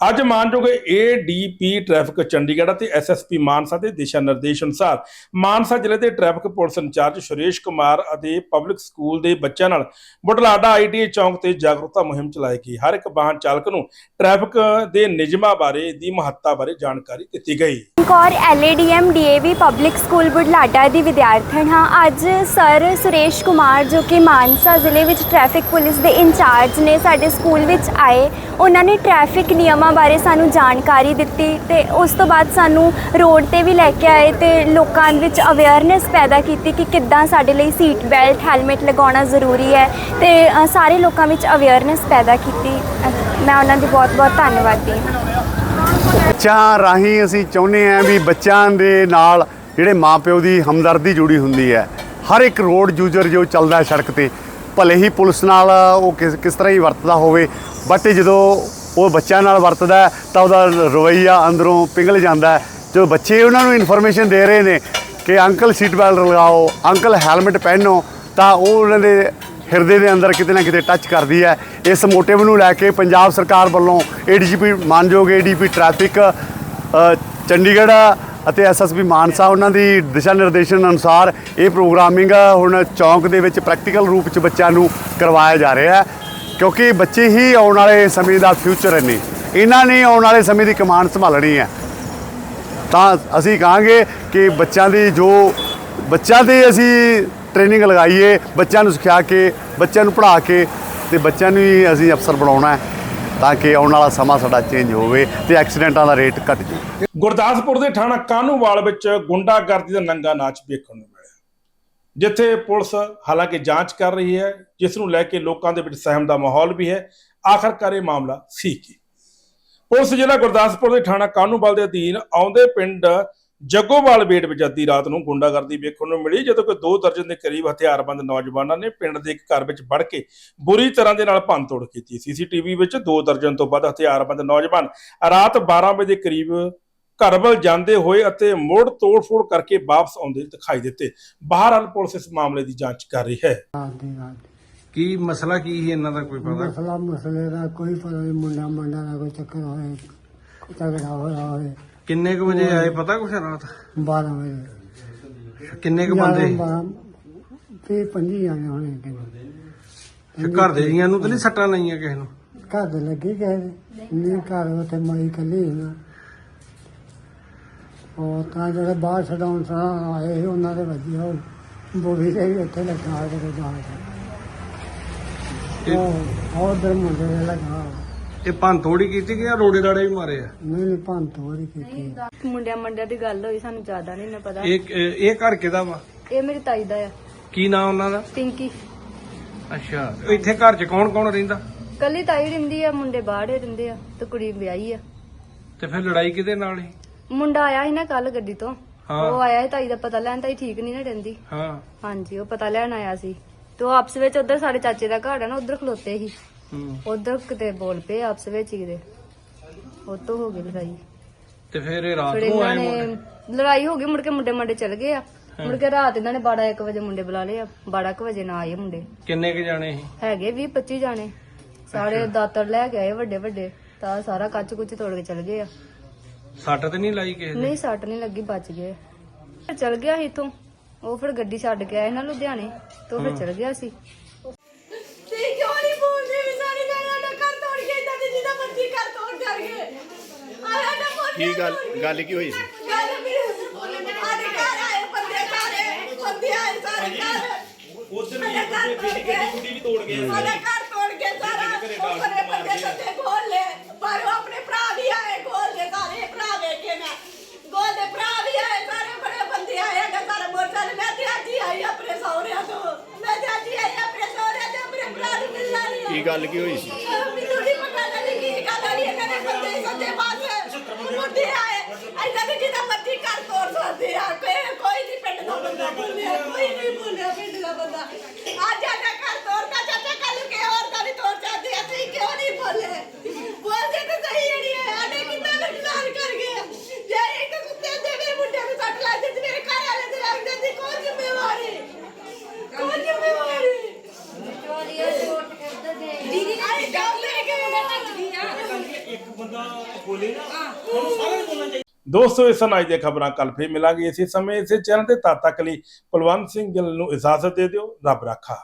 ਅੱਜ ਮਾਨਯੋਗ ਏਡੀਪੀ ਟ੍ਰੈਫਿਕ ਚੰਡੀਗੜ੍ਹ ਅਤੇ ਐਸਐਸਪੀ ਮਾਨਸਾ ਦੇ ਦਿਸ਼ਾ ਨਿਰਦੇਸ਼ ਅਨੁਸਾਰ ਮਾਨਸਾ ਜ਼ਿਲ੍ਹੇ ਦੇ traffic police incharge Suresh Kumar ਅਤੇ ਪਬਲਿਕ ਸਕੂਲ ਦੇ ਬੱਚਿਆਂ ਨਾਲ ਬੁਢਲਾਡਾ ਆਈਟੀਏ ਚੌਂਕ ਤੇ ਜਾਗਰੂਕਤਾ ਮੁਹਿੰਮ ਚਲਾਈ ਗਈ। ਹਰ ਇੱਕ ਵਾਹਨ ਚਾਲਕ ਨੂੰ ਟ੍ਰੈਫਿਕ ਦੇ ਨਿਯਮਾਂ ਬਾਰੇ, ਦੀ ਮਹੱਤਤਾ ਬਾਰੇ ਜਾਣਕਾਰੀ ਦਿੱਤੀ ਗਈ। Kaur LADM DAV public school Budhlada ਦੀ ਵਿਦਿਆਰਥਣ ਹਾਂ। ਅੱਜ ਸਰ ਸੁਰੇਸ਼ ਕੁਮਾਰ, ਜੋ ਕਿ ਮਾਨਸਾ ਜ਼ਿਲ੍ਹੇ ਵਿੱਚ ਟ੍ਰੈਫਿਕ ਪੁਲਿਸ ਦੇ ਇੰਚਾਰਜ ਨੇ ਸਾਡੇ ਸਕੂਲ ਵਿੱਚ ਆਏ। ਉਹਨਾਂ ਨੇ ਟ੍ਰੈਫਿਕ ਨਿਯਮਾਂ ਬਾਰੇ ਸਾਨੂੰ ਜਾਣਕਾਰੀ ਦਿੱਤੀ ਤੇ ਉਸ ਤੋਂ ਬਾਅਦ ਸਾਨੂੰ ਰੋਡ ਤੇ ਵੀ ਲੈ ਕੇ ਆਏ ਤੇ ਲੋਕਾਂ ਵਿੱਚ ਅਵੇਅਰਨੈਸ ਪੈਦਾ ਕੀਤੀ ਕਿ ਕਿੱਦਾਂ ਸਾਡੇ ਲਈ ਸੀਟ ਬੈਲਟ ਹੈਲਮਟ ਲਗਾਉਣਾ ਜ਼ਰੂਰੀ ਹੈ ਤੇ ਸਾਰੇ ਲੋਕਾਂ ਵਿੱਚ ਅਵੇਅਰਨੈਸ ਪੈਦਾ ਕੀਤੀ। ਮੈਂ ਉਹਨਾਂ ਦੀ ਬਹੁਤ ਬਹੁਤ ਧੰਨਵਾਦੀ ਹਾਂ। ਬੱਚਿਆਂ ਰਾਹੀਂ ਅਸੀਂ ਚਾਹੁੰਦੇ ਹਾਂ ਵੀ ਬੱਚਿਆਂ ਦੇ ਨਾਲ ਜਿਹੜੇ ਮਾਪਿਓ ਦੀ ਹਮਦਰਦੀ ਜੁੜੀ ਹੁੰਦੀ ਹੈ। ਹਰ ਇੱਕ ਰੋਡ ਯੂਜ਼ਰ ਜੋ ਚੱਲਦਾ ਸੜਕ ਤੇ, ਭਲੇ ਹੀ ਪੁਲਿਸ ਨਾਲ ਉਹ ਕਿਸ ਤਰ੍ਹਾਂ ਹੀ ਵਰਤਦਾ ਹੋਵੇ ਬਟ ਜਦੋਂ ਉਹ ਬੱਚਿਆਂ ਨਾਲ ਵਰਤਦਾ ਤਾਂ ਉਹਦਾ ਰਵੱਈਆ ਅੰਦਰੋਂ ਪਿਘਲ ਜਾਂਦਾ ਹੈ। ਜਦੋਂ ਬੱਚੇ ਉਹਨਾਂ ਨੂੰ ਇਨਫੋਰਮੇਸ਼ਨ ਦੇ ਰਹੇ ਨੇ ਕਿ ਅੰਕਲ ਸੀਟ ਬੈਲਟ ਲਗਾਓ, ਅੰਕਲ ਹੈਲਮਟ ਪਹਿਨੋ, ਤਾਂ ਉਹ ਉਹਨਾਂ ਦੇ ਹਿਰਦੇ ਦੇ ਅੰਦਰ ਕਿਤੇ ਨਾ ਕਿਤੇ ਟੱਚ ਕਰਦੀ ਹੈ। ਇਸ ਮੋਟਿਵ ਨੂੰ ਲੈ ਕੇ ਪੰਜਾਬ ਸਰਕਾਰ ਵੱਲੋਂ ਏਡੀਜੀਪੀ ਮਾਨਯੋਗ ਏਡੀਪੀ ਟ੍ਰੈਫਿਕ ਅ, ਚੰਡੀਗੜ੍ਹ ਅਤੇ ਐਸਐਸਪੀ ਮਾਨਸਾ ਉਹਨਾਂ ਦੀ ਦਿਸ਼ਾ ਨਿਰਦੇਸ਼ਨ ਅਨੁਸਾਰ ਇਹ ਪ੍ਰੋਗਰਾਮਿੰਗ ਹੁਣ ਚੌਂਕ ਦੇ ਵਿੱਚ ਪ੍ਰੈਕਟੀਕਲ ਰੂਪ ਚ ਬੱਚਿਆਂ ਨੂੰ ਕਰਵਾਇਆ ਜਾ ਰਿਹਾ ਹੈ। ਕਿਉਂਕਿ ਬੱਚੇ ਹੀ ਆਉਣ ਵਾਲੇ ਸਮੇਂ ਦਾ ਫਿਊਚਰ ਨੇ। ਇਹਨਾਂ ਨੇ ਆਉਣ ਵਾਲੇ ਸਮੇਂ ਦੀ ਕਮਾਂਡ ਸੰਭਾਲਣੀ ਹੈ। ਤਾਂ ਅਸੀਂ ਕਹਾਂਗੇ ਕਿ ਬੱਚਿਆਂ ਦੀ ਜੋ ਬੱਚਿਆਂ ਦੇ ਅਸੀਂ ਟ੍ਰੇਨਿੰਗ ਲਗਾਈਏ, ਬੱਚਿਆਂ ਨੂੰ ਸਿਖਾ ਕੇ, ਬੱਚਿਆਂ ਨੂੰ ਪੜ੍ਹਾ ਕੇ ਤੇ ਬੱਚਿਆਂ ਨੂੰ ਹੀ ਅਸੀਂ ਅਫਸਰ ਬਣਾਉਣਾ ਹੈ ਤਾਂ ਕਿ ਆਉਣ ਵਾਲਾ ਸਮਾਂ ਸਾਡਾ ਚੇਂਜ ਹੋਵੇ ਤੇ ਐਕਸੀਡੈਂਟਾਂ ਦਾ ਰੇਟ ਘਟ ਜਾਵੇ। ਗੁਰਦਾਸਪੁਰ ਦੇ ਥਾਣਾ ਕਾਨੂੰਵਾਲ ਵਿੱਚ ਗੁੰਡਾਗਰਦੀ ਦਾ ਨੰਗਾ ਨਾਚ ਵੇਖਣ ਨੂੰ ਮਿਲਿਆ। ਜਿੱਥੇ ਪੁਲਿਸ ਹਾਲਾਂਕਿ ਜਾਂਚ ਕਰ ਰਹੀ ਹੈ, ਜਿਸ ਨੂੰ ਲੈ ਕੇ ਲੋਕਾਂ ਦੇ ਵਿੱਚ ਸਹਿਮ ਦਾ ਮਾਹੌਲ ਵੀ ਹੈ, ਆਖਰਕਾਰ ਇਹ ਮਾਮਲਾ ਸੀ ਕੀ। ਪੁਲਿਸ ਜ਼ਿਲ੍ਹਾ ਗੁਰਦਾਸਪੁਰ ਦੇ ਥਾਣਾ ਕਾਨੂੰਵਾਲ ਦੇ ਅਧੀਨ ਆਉਂਦੇ ਪਿੰਡ ਜੱਗੋਵਾਲ ਬੇਟ ਵਿੱਚ ਅੱਧੀ ਰਾਤ ਨੂੰ ਗੁੰਡਾਗਰਦੀ ਵੇਖਣ ਨੂੰ ਮਿਲੀ ਜਦੋਂ ਕਿ ਦੋ ਦਰਜਨ ਦੇ ਕਰੀਬ ਹਥਿਆਰਬੰਦ ਨੌਜਵਾਨਾਂ ਨੇ ਪਿੰਡ ਦੇ ਇੱਕ ਘਰ ਵਿੱਚ ਵੜ ਕੇ ਬੁਰੀ ਤਰ੍ਹਾਂ ਦੇ ਨਾਲ ਭੰਨਤੋੜ ਕੀਤੀ। ਸੀਸੀਟੀਵੀ ਵਿੱਚ ਦੋ ਦਰਜਨ ਤੋਂ ਵੱਧ ਹਥਿਆਰਬੰਦ ਨੌਜਵਾਨ ਰਾਤ 12 ਵਜੇ ਦੇ ਕਰੀਬ ਘਰ ਵੱਲ ਜਾਂਦੇ ਹੋਏ ਅਤੇ ਮੁੜ ਤੋੜ-ਫੋੜ ਕਰਕੇ ਵਾਪਸ ਆਉਂਦੇ ਦਿਖਾਈ ਦਿੱਤੇ। ਬਹਰਹਾਲ ਪੁਲਿਸ ਇਸ ਮਾਮਲੇ ਦੀ ਜਾਂਚ ਕਰ ਰਹੀ ਹੈ। ਕੀ ਮਸਲਾ ਕੀ ਸੀ ਇਹਨਾਂ ਦਾ ਕੋਈ ਪਤਾ? ਮਸਲਾ ਮਸਲੇ ਦਾ ਕੋਈ ਪਤਾ ਨਹੀਂ ਮੁੰਡਾ ਮੰਡਾ ਦਾ ਕੋਈ ਚੱਕਰ ਹੋਏ ਤਗੜਾ ਹੋਇਆ ਹੋਵੇ। ਕਿੰਨੇ ਕੁ ਵਜੇ ਆਏ ਪਤਾ ਕੁਛ ਰਾਤ? 12 ਵਜੇ। ਕਿੰਨੇ ਕੁ ਬੰਦੇ? ਤੇ ਪੰਜੀ ਜਾਣੇ ਹੋਣੇ ਕਿੰਨੇ ਘਰ ਦੇ ਜੀਆਂ ਨੂੰ ਤਾਂ ਨਹੀਂ ਸੱਟਾਂ ਲਾਈਆਂ ਕਿਸੇ ਨੂੰ? ਘਰ ਦੇ ਲੱਗੇ ਗਏ। ਨਹੀਂ ਘਰ ਉੱਤੇ ਮਾਈ ਕੱਲੀ ਨਾ। ਉਹ ਤਾਂ ਜਿਹੜੇ ਬਾਹਰ ਛਡਾਉਣ ਸਾਂ ਆਏ ਸੀ ਉਹਨਾਂ ਦੇ ਵਧੀਆ ਉਹ ਬੋਲੀ ਦੇ ਵੀ ਇੱਥੇ ਲੱਗਾ ਕਿਤੇ ਜਾ ਕੇ। ਉਹ ਉਧਰ ਮੁੰਡੇ ਦੇ ਲੱਗਾ। ਇਹ ਭੰਨ ਥੋੜੀ ਕੀਤੀ ਕਿ ਜਾਂ ਰੋੜੇ ਰਾੜੇ ਵੀ ਮਾਰੇ ਆ? ਨਹੀਂ ਨਹੀਂ ਭੰਨ ਤੋੜੀ ਕੀਤੀ। ਮੁੰਡਿਆਂ ਮੰਡਿਆਂ ਦੀ ਗੱਲ ਹੋਈ ਸਾਨੂੰ ਜ਼ਿਆਦਾ ਨਹੀਂ ਨਾ ਪਤਾ। ਇਹ ਇਹ ਘਰ ਕਿਹਦਾ ਵਾ? ਇਹ ਮੇਰੀ ਤਾਈ ਦਾ ਆ। ਕੀ ਨਾਂ ਉਹਨਾਂ ਦਾ? ਪਿੰਕੀ। ਅੱਛਾ ਇੱਥੇ ਘਰ 'ਚ ਕੌਣ ਕੌਣ ਰਹਿੰਦਾ? ਕੱਲੀ ਤਾਈ ਰਹਿੰਦੀ ਆ ਮੁੰਡੇ ਬਾਹਰ ਹੀ ਰਹਿੰਦੇ ਆ ਤੇ ਕੁੜੀ ਵਿਆਹੀ ਆ। ਤੇ ਫਿਰ ਲੜਾਈ ਕਿਹਦੇ ਨਾਲ ਸੀ? ਮੁੰਡਾ ਆਇਆ ਸੀ ਨਾ ਕੱਲ ਗੱਡੀ ਤੋਂ। ਹਾਂ। ਉਹ ਆਇਆ ਸੀ ਤਾਈ ਦਾ ਪਤਾ ਲੈਣ ਤਾਈ ਠੀਕ ਨਹੀਂ ਨਾ ਰਹਿੰਦੀ। ਹਾਂ। ਹਾਂਜੀ ਉਹ ਪਤਾ ਲੈਣ ਆਇਆ ਸੀ। ਤੇ ਉਹ ਆਪਸ ਵਿੱਚ ਉਧਰ ਸਾਡੇ ਚਾਚੇ ਦਾ ਘਰ ਆ ਨਾ ਉਧਰ ਖਲੋਤੇ ਸੀ। ਹੂੰ। ਉਧਰ ਕਿਤੇ ਬੋਲ ਪਏ ਆਪਸ ਵਿੱਚ ਹੀ ਕਿਤੇ। ਉਹ ਤੋਂ ਹੋ ਗਈ ਲੜਾਈ। ਤੇ ਫਿਰ ਇਹ ਰਾਤ ਫਿਰ ਨੂੰ ਇਹਨਾਂ ਆਏ ਨੇ ਮੁੰਡੇ? ਲੜਾਈ ਹੋ ਗਈ ਮੁੜ ਕੇ ਮੁੰਡੇ ਮੰਡੇ ਚਲ ਗਏ ਆ। ਮੁੜ ਕੇ ਰਾਤ ਇਹਨਾਂ ਨੇ 12 1 ਵਜੇ ਮੁੰਡੇ ਬੁਲਾ ਲਏ ਆ। 12 1 ਵਜੇ ਨਾ ਆਏ ਮੁੰਡੇ। ਕਿੰਨੇ ਕ ਜਾਣੇ ਸੀ? ਹੈਗੇ 20 25 ਜਾਣੇ। ਸਾਰੇ ਦਾਤਰ ਲੈ ਕੇ ਆਏ ਵੱਡੇ ਵੱਡੇ ਤਾਂ ਸਾਰਾ ਕੱਚ ਕੁੱਚ ਤੋੜ ਕੇ ਚਲ ਗਏ ਆ। ਸੱਟ ਤੇ ਨਹੀਂ ਲਾਈ ਕਿਸੇ ਦੇ? ਨਹੀਂ ਸੱਟ ਨਹੀਂ ਲੱਗੀ ਬਚ ਗਏ। ਫਿਰ ਚਲ ਗਿਆ ਸੀ ਇਥੋਂ। ਉਹ ਫਿਰ ਗੱਡੀ ਛੱਡ ਕੇ ਆਏ ਨਾ ਲੁਧਿਆਣੇ ਤੋਂ ਫਿਰ। ਚਲ ਗਿਆ ਸੀ ਤੇ ਕਿਉਂ ਨਹੀਂ ਬੋਲਦੇ ਵੀ ਸਾਰੇ ਜਾਣੇ ਦਾ ਘਰ ਤੋੜ ਕੇ ਇਦਾਂ ਦੀ ਜਿਹਦਾ ਮਰਜ਼ੀ ਘਰ ਤੋੜ ਜਾਣਗੇ ਆਇਆ ਨਾ ਬੋਲ ਕੀ ਗੱਲ ਗੱਲ ਕੀ ਹੋਈ ਸੀ? ਗੱਲ ਵੀ ਸਾਡੇ ਘਰ ਆਏ ਬੰਦੇ ਸਾਰੇ ਬੰਦੇ ਆਏ ਸਾਰੇ ਘਰ ਉਧਰ ਵੀ ਗੱਡੀ ਗੱਡੀ ਵੀ ਤੋੜ ਗਏ ਸਾਡਾ ਘਰ ਤੋੜ ਕੇ ਸਾਰਾ ਉਹਨੇ ਬੰਦੇ ਸੱਤੇ ਖੋਲ ਲੈ ਪਰ ਉਹ ਆਪਣੇ ਭਰਾ ਵੀ ਆਏ ਖੋਲ ਦੇ ਸਾਰੇ ਭਰਾ ਵੇਖੇ ਮੈਂ ਗੋਲ ਦੇ ਭਰਾ ਵੀ ਆਏ ਸਾਰੇ ਬੜੇ ਬੰਦੇ ਆਏ ਹੈਗਾ ਸਾਰਾ ਮੋਰਚਾ ਨੇ ਮੈਂ ਤੇ ਅੱਜ ਹੀ ਆਈ ਆਪਣੇ ਸਹੁਰਿਆਂ ਤੋਂ ਮੈਂ ਤੇ ਅੱਜ ਹੀ ਆਈ ਆਪਣੇ ਸਹੁਰਿਆਂ ਤੋਂ ਆਪਣੇ ਭਰਾ ਨੂੰ ਮਿਲਣਾ ਨਹੀਂ ਕੀ ਗੱਲ ਕੀ ਹੋਈ ਸੀ ਮੈਨੂੰ ਨਹੀਂ ਪਤਾ ਲੱਗੀ ਕੀ ਗੱਲ ਆਈ ਇਹਨਾਂ ਨੇ ਬੰਦੇ ਸੱਜੇ ਪਾਸੇ ਮੁੰਡੇ ਆਏ ਇਹਨਾਂ ਦੇ ਜਿਹਦਾ ਮਰਜ਼ੀ ਘਰ ਤੋੜ ਸਕਦੇ ਆ ਕੋਈ ਕੋਈ ਨਹੀਂ ਪਿੰਡ ਦਾ ਬੰਦਾ ਬੋਲਿਆ ਕੋਈ ਨਹੀਂ ਬੋਲਿਆ ਪਿੰਡ ਦਾ ਬੰਦਾ ਅੱਜ ਸਾਡਾ ਘਰ ਤੋੜਦਾ ਚਾਚਾ ਕੱਲ ਕੇ ਹੋਰ ਦਾ ਵੀ ਤੋੜ ਜਾਂਦੇ ਆ ਤੁਸੀਂ ਕਿਉਂ ਨਹੀਂ ਬੋਲੇ ਬੋਲਦੇ ਤੇ ਸਹੀ ਜਿਹੜੀ ਹੈ ਸਾਡੇ ਕਿੰਨਾ ਨੁਕਸਾਨ ਕਰ ਗਏ ਜੇ ਇੱਕ ਕੁੱਤੇ ਦੇ ਮੇਰੇ ਮੁੰਡੇ ਨੂੰ ਸੱਟ ਲੱਗ ਜਾਂਦੀ ਮੇਰੇ ਘਰ ਵਾਲੇ ਦੇ ਲੱਗ ਜਾਂਦੀ ਕੌਣ ਜ਼ਿੰਮੇਵਾਰੀ ਕੌਣ ਜ਼ਿੰਮੇਵਾਰੀ ਦੀਦੀ ਆਈ ਕੰਮ ਲੈ ਕੇ ਇੱਕ ਬੰਦਾ ਬੋਲੇ ਨਾ। ਸਾਰੇ ਬੋਲਣਾ ਚਾਹੀਦਾ। ਦੋਸਤੋ ਇਸ ਨਾਲ ਅੱਜ ਦੀਆਂ ਖਬਰਾਂ ਕੱਲ ਫੇਰ ਮਿਲਾਂਗੇ। ਇਸੇ ਸਮੇਂ ਇਸੇ ਚੈਨਲ ਤੇ ਤਦ ਤੱਕ ਲਈ ਕੁਲਵੰਤ ਸਿੰਘ ਗਿੱਲ ਨੂੰ ਇਜਾਜ਼ਤ ਦੇ ਦਿਓ। ਰੱਬ ਰਾਖਾ।